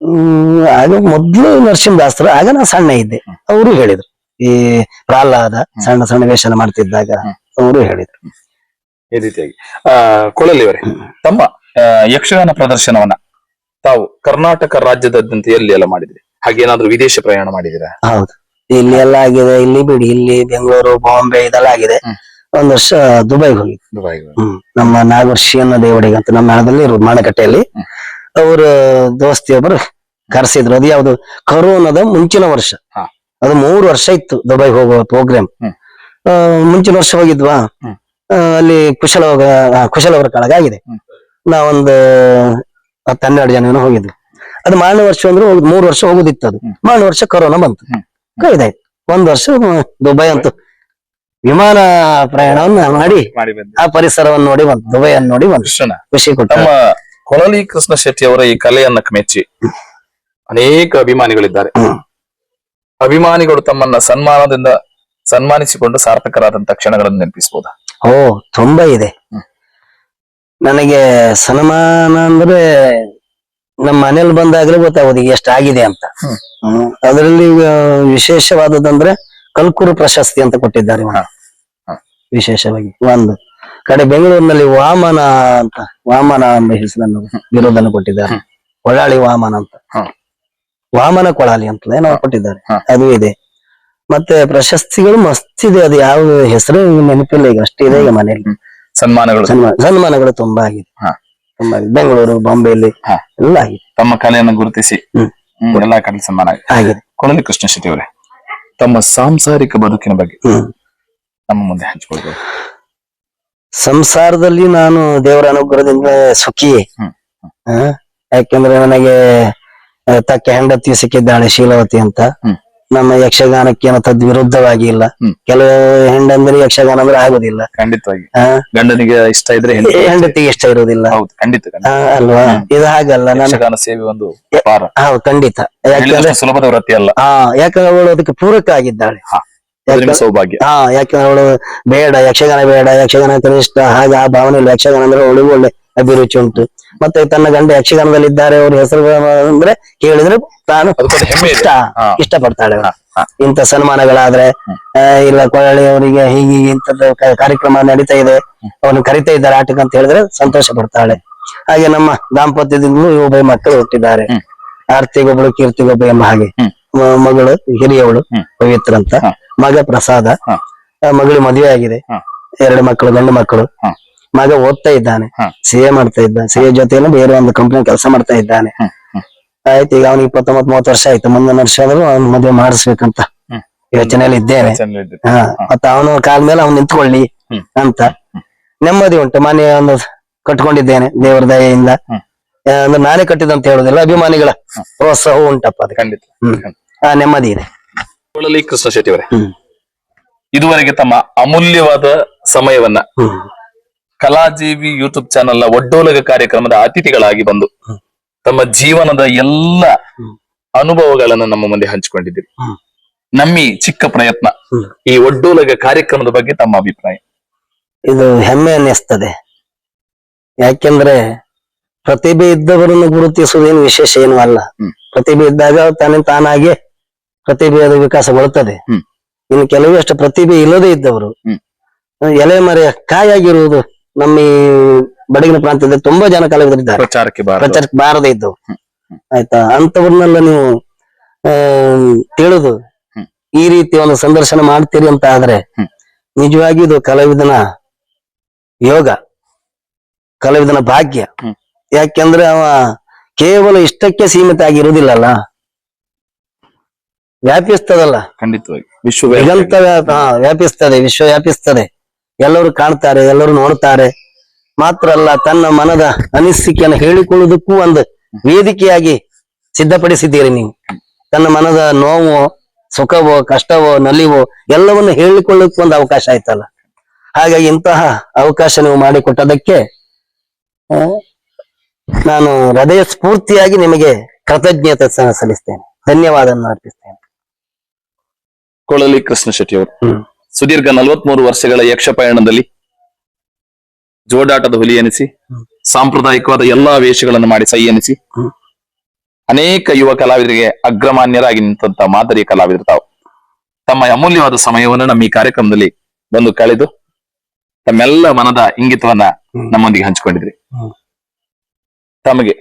ಹ್ಮ್ ಆಗ ಮೊದ್ಲು ನರಸಿಂಹದಾಸರು ಆಗ ನಾ ಸಣ್ಣ ಇದ್ದೆ. ಅವರು ಹೇಳಿದ್ರು. ಈ ಪ್ರಹ್ಲಾದ ಸಣ್ಣ ಸಣ್ಣ ವೇಷನ ಮಾಡ್ತಿದ್ದಾಗ. ಅವರು ಹೇಳಿದ್ರು. ಈ ರೀತಿಯಾಗಿ. ಆ ಕೊಳಲಿಯವರೇ ತಮ್ಮ ಆ, ಯಕ್ಷಗಾನ ಪ್ರದರ್ಶನವನ್ನ ತಾವು ಕರ್ನಾಟಕ ರಾಜ್ಯದಾದ್ಯಂತ ಎಲ್ಲಿ ಎಲ್ಲ ಮಾಡಿದ್ರಿ? ಹಾಗೇನಾದ್ರೂ ವಿದೇಶ ಪ್ರಯಾಣ ಮಾಡಿದಿರಾ ಹೌದು. ಇಲ್ಲಿ ಎಲ್ಲ ಆಗಿದೆ ಇಲ್ಲಿ ಬಿಡಿ ಇಲ್ಲಿ ಬೆಂಗಳೂರು ಬಾಂಬೆ ಇದೆಲ್ಲ ಆಗಿದೆ. ಹ್ಮ್. ಒಂದ್ ವರ್ಷ ದುಬೈಗೆ ಹೋಗಿ ದುಬೈಗೆ ಹ್ಮ್. ನಮ್ಮ ನಾಗವರ್ಷಿಯನ್ನ ದೇವಡಿಗೆ ಅಂತ ನಮ್ಮ ಹಣದಲ್ಲಿ ಇರೋದು ಮಾಣಕಟ್ಟೆಯಲ್ಲಿ ಹ್ಮ್. ಅವ್ರ ದೋಸ್ತಿಯೊಬ್ಬರು ಕರೆಸಿದ್ರು. ಅದು ಯಾವ್ದು? ಕರೋನಾದ ಮುಂಚಿನ ವರ್ಷ. ಹಾ. ಅದು ಮೂರು ವರ್ಷ ಇತ್ತು ದುಬೈ ಹೋಗುವ ಪ್ರೋಗ್ರಾಮ್. ಮುಂಚಿನ ವರ್ಷ ಹೋಗಿದ್ವಾ? ಅಲ್ಲಿ ಕುಶಲ ಕುಶಲವರ ಕಳಗ ಆಗಿದೆ. ನಾವೊಂದು ಹತ್ತು ಹನ್ನೆರಡು ಜನ ಹೋಗಿದ್ವಿ. ಅದು ಮಾರನೇ ವರ್ಷ ಅಂದ್ರೆ ಮೂರು ವರ್ಷ ಹೋಗುದಿತ್ತು ಅದು. ಮಾರನೇ ವರ್ಷ ಕೊರೋನಾ ಬಂತು. ಇದಾಯ್ತು ಕೈದಾಯ್ತು ಒಂದ್ ವರ್ಷ ದುಬೈ ಅಂತ ವಿಮಾನ ಪ್ರಯಾಣವನ್ನ ಮಾಡಿ ಆ ಪರಿಸರವನ್ನು ನೋಡಿ ಬಂತು. ದುಬೈಯನ್ನು ನೋಡಿ ಬಂತು. ಖುಷಿ ಕೊಟ್ಟ ತಮ್ಮ ಕೊಳಲಿ ಕೃಷ್ಣ ಶೆಟ್ಟಿ ಅವರ ಈ ಕಲೆಯನ್ನ ಮೆಚ್ಚಿ ಅನೇಕ ಅಭಿಮಾನಿಗಳಿದ್ದಾರೆ. ಅಭಿಮಾನಿಗಳು ತಮ್ಮನ್ನ ಸನ್ಮಾನದಿಂದ ಸನ್ಮಾನಿಸಿಕೊಂಡು ಸಾರ್ಥಕರಾದಂತ ಕ್ಷಣಗಳನ್ನು ನೆನಪಿಸಬಹುದು ಓ ತುಂಬಾ ಇದೆ. ನನಗೆ ಸನ್ಮಾನ ಅಂದ್ರೆ ನಮ್ಮ ಮನೇಲಿ ಬಂದಾಗಲೇ ಗೊತ್ತಾಗೋದು ಈಗ ಎಷ್ಟಾಗಿದೆ ಅಂತ. ಅದರಲ್ಲಿ ವಿಶೇಷವಾದದಂದ್ರೆ ಕಲ್ಕುರು ಪ್ರಶಸ್ತಿ ಅಂತ ಕೊಟ್ಟಿದ್ದಾರೆ ವಿಶೇಷವಾಗಿ ಒಂದು. ಕಡೆ ಬೆಂಗಳೂರಿನಲ್ಲಿ ವಾಮನ ಅಂತ ವಾಮನ ಎಂಬ ಹೆಸರನ್ನು ವಿರೋಧನ ಕೊಟ್ಟಿದ್ದಾರೆ. ಹೊಳಾಳಿ ವಾಮನ ಅಂತ. ವಾಮನ ಕೊಳಾಲಿ ಅಂತ ಏನೋ ಕೊಟ್ಟಿದ್ದಾರೆ. ಅದು ಇದೆ. ಮತ್ತೆ ಪ್ರಶಸ್ತಿಗಳು ಮಸ್ತ್ ಇದೆ. ಅದು ಯಾವ ಹೆಸರು ನೆನಪಿಲ್ಲ ಈಗ? ಅಷ್ಟಿದೆ ಈಗ ಮನೆಯಲ್ಲಿ ಸನ್ಮಾನಗಳು. ಸನ್ಮಾನ ಸನ್ಮಾನಗಳು ತುಂಬಾ ಆಗಿದೆ. ಹ. ತುಂಬಾ ಆಗಿದೆ. ಬೆಂಗಳೂರು ಬಾಂಬೆಯಲ್ಲಿ. ಎಲ್ಲ ಆಗಿದೆ. ತಮ್ಮ ಕಲೆಯನ್ನು ಗುರುತಿಸಿ. ಎಲ್ಲಾ ಕಡೆ ಸನ್ಮಾನ ಆಗಿದೆ. ಕೊಳಲಿ ಕೃಷ್ಣ ಶೆಟ್ಟಿ ಅವರೇ ತಮ್ಮ ಸಾಂಸಾರಿಕ ಬದುಕಿನ ಬಗ್ಗೆ ಹ್ಮ್. ನಮ್ಮ ಮುಂದೆ ಹಂಚಿಕೊಳ್ಬೋದು ಸಂಸಾರದಲ್ಲಿ ನಾನು ದೇವರ ಅನುಗ್ರಹದಿಂದ ಸುಖಿ? ಯಾಕೆಂದ್ರೆ ನನಗೆ ತಕ್ಕ ಹೆಂಡತಿ ಸಿಕ್ಕಿದ್ದಾಳೆ ಶೀಲವತಿ ಅಂತ. ನಮ್ಮ ಯಕ್ಷಗಾನಕ್ಕೆ ಏನೋ ತದ್ ವಿರುದ್ಧವಾಗಿ ಇಲ್ಲ. ಕೆಲವು ಹೆಂಡಂದ್ರೆ ಯಕ್ಷಗಾನ ಅಂದ್ರೆ ಆಗುದಿಲ್ಲ. ಖಂಡಿತವಾಗಿ. ಗಂಡನಿಗೆ ಇಷ್ಟ ಇದ್ರೆ ಹೆಂಡತಿ ಹೆಂಡತಿಗೆ ಇಷ್ಟ ಇರುವುದಿಲ್ಲ. ಹೌದು ಖಂಡಿತ. ಅಲ್ವಾ? ಇದು ಹಾಗಲ್ಲ ಯಕ್ಷಗಾನ ಸೇವೆ ಒಂದು ಹೌದು ಖಂಡಿತ. ಯಾಕೆಂದ್ರೆ ಸುಲಭದ ವೃತ್ತಿ ಅಲ್ಲ. ಹಾ ಯಾಕಂದ್ರೆ ಅವಳು ಅದಕ್ಕೆ ಪೂರಕ ಆಗಿದ್ದಾಳೆ ಸೌಭಾಗ್ಯ. ಹಾ ಯಾಕಂದ್ರೆ ಅವಳು ಬೇಡ ಯಕ್ಷಗಾನ ಬೇಡ ಯಕ್ಷಗಾನ ಇಷ್ಟ ಹಾಗೆ ಆ ಭಾವನೆ ಇಲ್ಲ. ಯಕ್ಷಗಾನ ಅಂದ್ರೆ ಅವಳಿಗೂ ಒಳ್ಳೆ ಅಭಿರುಚಿ ಉಂಟು. ಮತ್ತೆ ತನ್ನ ಗಂಡ ಯಕ್ಷಗಾನದಲ್ಲಿ ಇದ್ದಾರೆ ಅವ್ರ ಹೆಸರು ಅಂದ್ರೆ ಕೇಳಿದ್ರೆ ತಾನು ಇಷ್ಟ. ಇಷ್ಟಪಡ್ತಾಳೆ. ಇಂಥ ಸನ್ಮಾನಗಳಾದ್ರೆ ಇಲ್ಲ ಕೊಳ್ಳಿ ಅವರಿಗೆ ಹೀಗೆ ಇಂಥದ್ದು ಕಾರ್ಯಕ್ರಮ ನಡೀತಾ ಇದೆ. ಅವನು ಕರಿತಾ ಇದ್ದಾರೆ ಆಟಕ್ಕೆ ಅಂತ ಹೇಳಿದ್ರೆ ಸಂತೋಷ ಪಡ್ತಾಳೆ. ಹಾಗೆ ನಮ್ಮ ದಾಂಪತ್ಯದಿಂದಲೂ ಉಭಯ ಮಕ್ಕಳು ಹುಟ್ಟಿದ್ದಾರೆ. ಆರ್ತಿಗೊಬ್ಬಳು ಕೀರ್ತಿಗೊಬ್ಬ ಎಂಬ ಹಾಗೆ. ಮಗಳು ಹಿರಿಯವಳು. ಪವಿತ್ರ ಅಂತ. ಮಗ ಪ್ರಸಾದ. ಮಗಳು ಮದುವೆ ಆಗಿದೆ ಎರಡು ಮಕ್ಕಳು ಗಂಡು ಮಕ್ಕಳು. ಮಗ ಓದ್ತಾ ಇದ್ದಾನೆ ಸಿ ಎ ಮಾಡ್ತಾ ಇದ್ದಾನೆ ಎ ಜೊತೆಯಲ್ಲಿ ಬೇರೆ ಒಂದು ಕಂಪ್ನಿ ಕೆಲಸ ಮಾಡ್ತಾ ಇದ್ದಾನೆ. ಆಯ್ತು ಈಗ ಅವನಿಗೆ ಇಪ್ಪತ್ತೊಂಬತ್ ಮೂವತ್ ವರ್ಷ ಆಯ್ತು ಮುಂದಿನ ವರ್ಷ ಆದ್ರೂ ಅವ್ನ ಮದುವೆ ಮಾಡಿಸ್ಬೇಕಂತ. ಯೋಚನೆಯಲ್ಲಿ ಇದ್ದೇನೆ. ಹಾ ಮತ್ತೆ ಅವನು ಕಾಲ ಮೇಲೆ ಅವ್ನು ನಿಂತ್ಕೊಳ್ಳಿ. ಅಂತ. ನೆಮ್ಮದಿ ಉಂಟು ಮನೆ ಒಂದು ಕಟ್ಕೊಂಡಿದ್ದೇನೆ ದೇವರ ದಯೆಯಿಂದ. ಅಂದ್ರೆ ನಾನೇ ಕಟ್ಟಿದಂತ ಹೇಳುದಿಲ್ಲ ಅಭಿಮಾನಿಗಳ ಪ್ರೋತ್ಸಾಹ ಉಂಟಪ್ಪ ಅದು ಖಂಡಿತ. ಆ ನೆಮ್ಮದಿ ಇದೆ. ಕೃಷ್ಣ ಶೆಟ್ಟಿ ಅವರೇ. ಇದುವರೆಗೆ ತಮ್ಮ ಅಮೂಲ್ಯವಾದ ಸಮಯವನ್ನ ಕಲಾಜೀವಿ ಯೂಟ್ಯೂಬ್ ಚಾನೆಲ್ನ ಒಡ್ಡೋಲಗ ಕಾರ್ಯಕ್ರಮದ ಅತಿಥಿಗಳಾಗಿ ಬಂದು ತಮ್ಮ ಜೀವನದ ಎಲ್ಲ ಅನುಭವಗಳನ್ನು ನಮ್ಮ ಮುಂದೆ ಹಂಚಿಕೊಂಡಿದ್ದೀರಿ. ನಮ್ಮಿ ಚಿಕ್ಕ ಪ್ರಯತ್ನ. ಈ ಒಡ್ಡೋಲಗ ಕಾರ್ಯಕ್ರಮದ ಬಗ್ಗೆ ತಮ್ಮ ಅಭಿಪ್ರಾಯ. ಇದು ಹೆಮ್ಮೆ ಅನ್ನಿಸ್ತದೆ. ಯಾಕೆಂದ್ರೆ ಪ್ರತಿಭೆ ಇದ್ದವರನ್ನು ಗುರುತಿಸುವುದೇನು ವಿಶೇಷ ಏನು ಅಲ್ಲ. ಪ್ರತಿಭೆ ಇದ್ದಾಗ ತಾನೇ ತಾನಾಗೆ ಪ್ರತಿಭೆಯ ವಿಕಾಸಗೊಳ್ಳುತ್ತದೆ. ಇನ್ನು ಕೆಲವಷ್ಟು ಪ್ರತಿಭೆ ಇಲ್ಲದೆ ಇದ್ದವರು. ಎಲೆ ಮರೆಯ ಕಾಯಾಗಿರುವುದು ನಮ್ಮ ಈ ಬಡಗಿನ ಪ್ರಾಂತ್ಯದಲ್ಲಿ ತುಂಬಾ ಜನ ಕಲಾವಿದರಿದ್ದಾರೆ. ಪ್ರಚಾರಕ್ಕೆ ಬಾರದು. ಪ್ರಚಾರಕ್ಕೆ ಬಾರದೆ ಇದ್ದವು ಆಯ್ತಾ? ಅಂತವ್ರನ್ನೆಲ್ಲ ನೀವು ಆ ತಿಳಿದು ಹ್ಮ್. ಈ ರೀತಿ ಒಂದು ಸಂದರ್ಶನ ಮಾಡ್ತೀರಿ ಅಂತ ಆದ್ರೆ ಹ್ಮ್. ನಿಜವಾಗಿ ಇದು ಕಲಾವಿದನ ಯೋಗ ಕಲಾವಿದನ ಭಾಗ್ಯ. ಹ್ಮ್. ಯಾಕೆಂದ್ರೆ ಅವ ಕೇವಲ ಇಷ್ಟಕ್ಕೆ ಸೀಮಿತ ಆಗಿರುವುದಿಲ್ಲಲ್ಲ ವ್ಯಾಪಿಸ್ತದಲ್ಲ? ಖಂಡಿತವಾಗಿ. ವಿಶ್ವ ದಿಗಂತ ವ್ಯಾಪ ಹಾ, ವ್ಯಾಪಿಸ್ತದೆ ವಿಶ್ವ ವ್ಯಾಪಿಸ್ತದೆ ಎಲ್ಲರೂ ಕಾಣ್ತಾರೆ ಎಲ್ಲರೂ ನೋಡ್ತಾರೆ. ಮಾತ್ರ ಅಲ್ಲ ತನ್ನ ಮನದ ಅನಿಸಿಕೆಯನ್ನು ಹೇಳಿಕೊಳ್ಳುವುದಕ್ಕೂ ಒಂದು ವೇದಿಕೆಯಾಗಿ ಸಿದ್ಧಪಡಿಸಿದ್ದೀರಿ ನೀವು. ತನ್ನ ಮನದ ನೋವು ಸುಖವೋ ಕಷ್ಟವೋ ನಲಿವೋ ಎಲ್ಲವನ್ನು ಹೇಳಿಕೊಳ್ಳೋಕ್ಕೂ ಒಂದು ಅವಕಾಶ ಆಯ್ತಲ್ಲ. ಹಾಗಾಗಿ ಇಂತಹ ಅವಕಾಶ ನೀವು ಮಾಡಿಕೊಟ್ಟದಕ್ಕೆ ನಾನು ಹೃದಯ ಸ್ಫೂರ್ತಿಯಾಗಿ ನಿಮಗೆ ಕೃತಜ್ಞತೆ ಸಲ್ಲಿಸ್ತೇನೆ. ಧನ್ಯವಾದ ಅರ್ಪಿಸ್ತೇನೆ. ಕೊಳಲಿ ಕೃಷ್ಣ ಶೆಟ್ಟಿ ಅವರು. ಹ್ಮ್. ಸುದೀರ್ಘ ನಲವತ್ಮೂರು ವರ್ಷಗಳ ಯಕ್ಷ ಪಯಣದಲ್ಲಿ ಜೋಡಾಟದ ಹುಲಿ ಎನಿಸಿ ಸಾಂಪ್ರದಾಯಿಕವಾದ ಎಲ್ಲಾ ವೇಷಗಳನ್ನು ಮಾಡಿ ಸೈ ಎನಿಸಿ ಅನೇಕ ಯುವ ಕಲಾವಿದರಿಗೆ ಅಗ್ರಮಾನ್ಯರಾಗಿ ನಿಂತಹ ಮಾದರಿ ಕಲಾವಿದರು ತಾವು. ತಮ್ಮ ಅಮೂಲ್ಯವಾದ ಸಮಯವನ್ನು ನಮ್ಮ ಈ ಕಾರ್ಯಕ್ರಮದಲ್ಲಿ ಬಂದು ಕಳೆದು ತಮ್ಮೆಲ್ಲ ಮನದ ಇಂಗಿತವನ್ನ ನಮ್ಮೊಂದಿಗೆ ಹಂಚಿಕೊಂಡಿದ್ರಿ. ತಮಗೆ.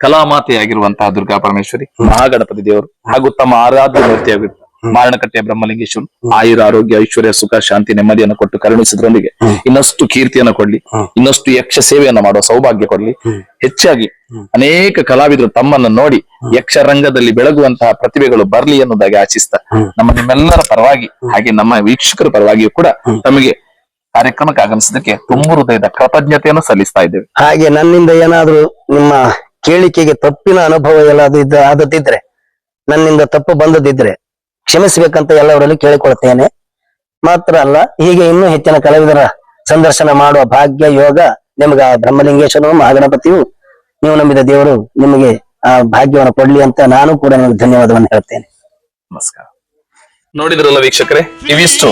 ಕಲಾಮಾತೆಯಾಗಿರುವಂತಹ ದುರ್ಗಾ ಪರಮೇಶ್ವರಿ ಮಹಾಗಣಪತಿ ದೇವರು ಹಾಗೂ ತಮ್ಮ ಆರಾಧ್ಯ ಮೂರ್ತಿಯಾಗಿರುವ ಮಾರಣಕಟ್ಟೆಯ ಬ್ರಹ್ಮಲಿಂಗೇಶ್ವರ ಆಯುರ ಆರೋಗ್ಯ ಐಶ್ವರ್ಯ ಸುಖ ಶಾಂತಿ ನೆಮ್ಮದಿಯನ್ನು ಕೊಟ್ಟು ಕರುಣಿಸಿದ್ರೊಂದಿಗೆ ಇನ್ನಷ್ಟು ಕೀರ್ತಿಯನ್ನು ಕೊಡ್ಲಿ ಇನ್ನಷ್ಟು ಯಕ್ಷ ಸೇವೆಯನ್ನು ಮಾಡುವ ಸೌಭಾಗ್ಯ ಕೊಡ್ಲಿ. ಹೆಚ್ಚಾಗಿ ಅನೇಕ ಕಲಾವಿದರು ತಮ್ಮನ್ನು ನೋಡಿ ಯಕ್ಷರಂಗದಲ್ಲಿ ಬೆಳಗುವಂತಹ ಪ್ರತಿಭೆಗಳು ಬರ್ಲಿ ಅನ್ನೋದಾಗಿ ಆಶಿಸ್ತಾ ಹ್ಮ್. ನಮ್ಮ ನಿಮ್ಮೆಲ್ಲರ ಪರವಾಗಿ ಹಾಗೆ ನಮ್ಮ ವೀಕ್ಷಕರ ಪರವಾಗಿಯೂ ಕೂಡ ತಮಗೆ ಕಾರ್ಯಕ್ರಮಕ್ಕೆ ಆಗಮಿಸಿದಕ್ಕೆ ತುಂಬ ಹೃದಯದ ಕೃತಜ್ಞತೆಯನ್ನು ಸಲ್ಲಿಸ್ತಾ ಇದ್ದೇವೆ. ಹಾಗೆ ನನ್ನಿಂದ ಏನಾದ್ರೂ ನಿಮ್ಮ ಕೇಳಿಕೆಗೆ ತಪ್ಪಿನ ಅನುಭವ ಎಲ್ಲಾದ್ರೂ ಆದದಿದ್ರೆ ನನ್ನಿಂದ ತಪ್ಪು ಬಂದದಿದ್ರೆ ಕ್ಷಮಿಸಬೇಕಂತ ಎಲ್ಲವರಲ್ಲಿ ಕೇಳಿಕೊಳ್ತೇನೆ. ಮಾತ್ರ ಅಲ್ಲ, ಹೀಗೆ ಇನ್ನೂ ಹೆಚ್ಚಿನ ಕಲಾವಿದರ ಸಂದರ್ಶನ ಮಾಡುವ ಭಾಗ್ಯ, ಯೋಗ ನಿಮ್ಗೆ ಆ ಬ್ರಹ್ಮಲಿಂಗೇಶ್ವರನು ಮಹಾಗಣಪತಿಯು ನೀವು ನಂಬಿದ ದೇವರು ನಿಮಗೆ ಆ ಭಾಗ್ಯವನ್ನು ಕೊಡ್ಲಿ ಅಂತ ನಾನು ಕೂಡ ನಿಮಗೆ ಧನ್ಯವಾದವನ್ನು ಹೇಳ್ತೇನೆ. ನಮಸ್ಕಾರ. ನೋಡಿದ್ರಲ್ಲ ವೀಕ್ಷಕರೇ, ಇವಿಷ್ಟು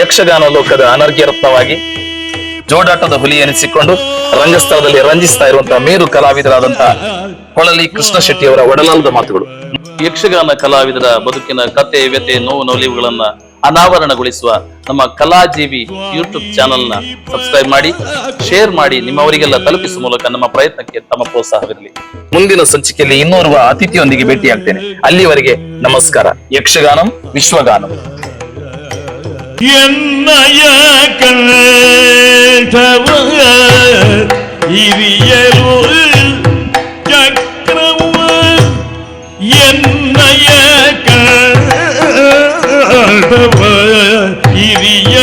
ಯಕ್ಷಗಾನ ಲೋಕದ ಅನರ್ಘ್ಯ ರತ್ನವಾಗಿ ಜೋಡಾಟದ ಹುಲಿ ಎನಿಸಿಕೊಂಡು ರಂಗಸ್ಥಳದಲ್ಲಿ ರಂಜಿಸ್ತಾ ಇರುವಂತಹ ಮೇರು ಕಲಾವಿದರಾದಂತಹ ಕೊಳಲಿ ಕೃಷ್ಣ ಶೆಟ್ಟಿ ಅವರ ಒಡಲಾಲದ ಮಾತುಗಳು. ಯಕ್ಷಗಾನ ಕಲಾವಿದರ ಬದುಕಿನ ಕತೆ ವ್ಯತೆ ನೋವು ನೋಲಿವುಗಳನ್ನ ಅನಾವರಣಗೊಳಿಸುವ ನಮ್ಮ ಕಲಾಜೀವಿ ಯೂಟ್ಯೂಬ್ ಚಾನೆಲ್ನ ಸಬ್ಸ್ಕ್ರೈಬ್ ಮಾಡಿ, ಶೇರ್ ಮಾಡಿ, ನಿಮ್ಮವರಿಗೆಲ್ಲ ತಲುಪಿಸುವ ಮೂಲಕ ನಮ್ಮ ಪ್ರಯತ್ನಕ್ಕೆ ತಮ್ಮ ಪ್ರೋತ್ಸಾಹವಿರಲಿ. ಮುಂದಿನ ಸಂಚಿಕೆಯಲ್ಲಿ ಇನ್ನೋರ್ವ ಅತಿಥಿಯೊಂದಿಗೆ ಭೇಟಿಯಾಗ್ತೇನೆ. ಅಲ್ಲಿವರೆಗೆ ನಮಸ್ಕಾರ. ಯಕ್ಷಗಾನಂ ವಿಶ್ವಗಾನಂ. என்னைய என்னைய கண்டவர் இரிய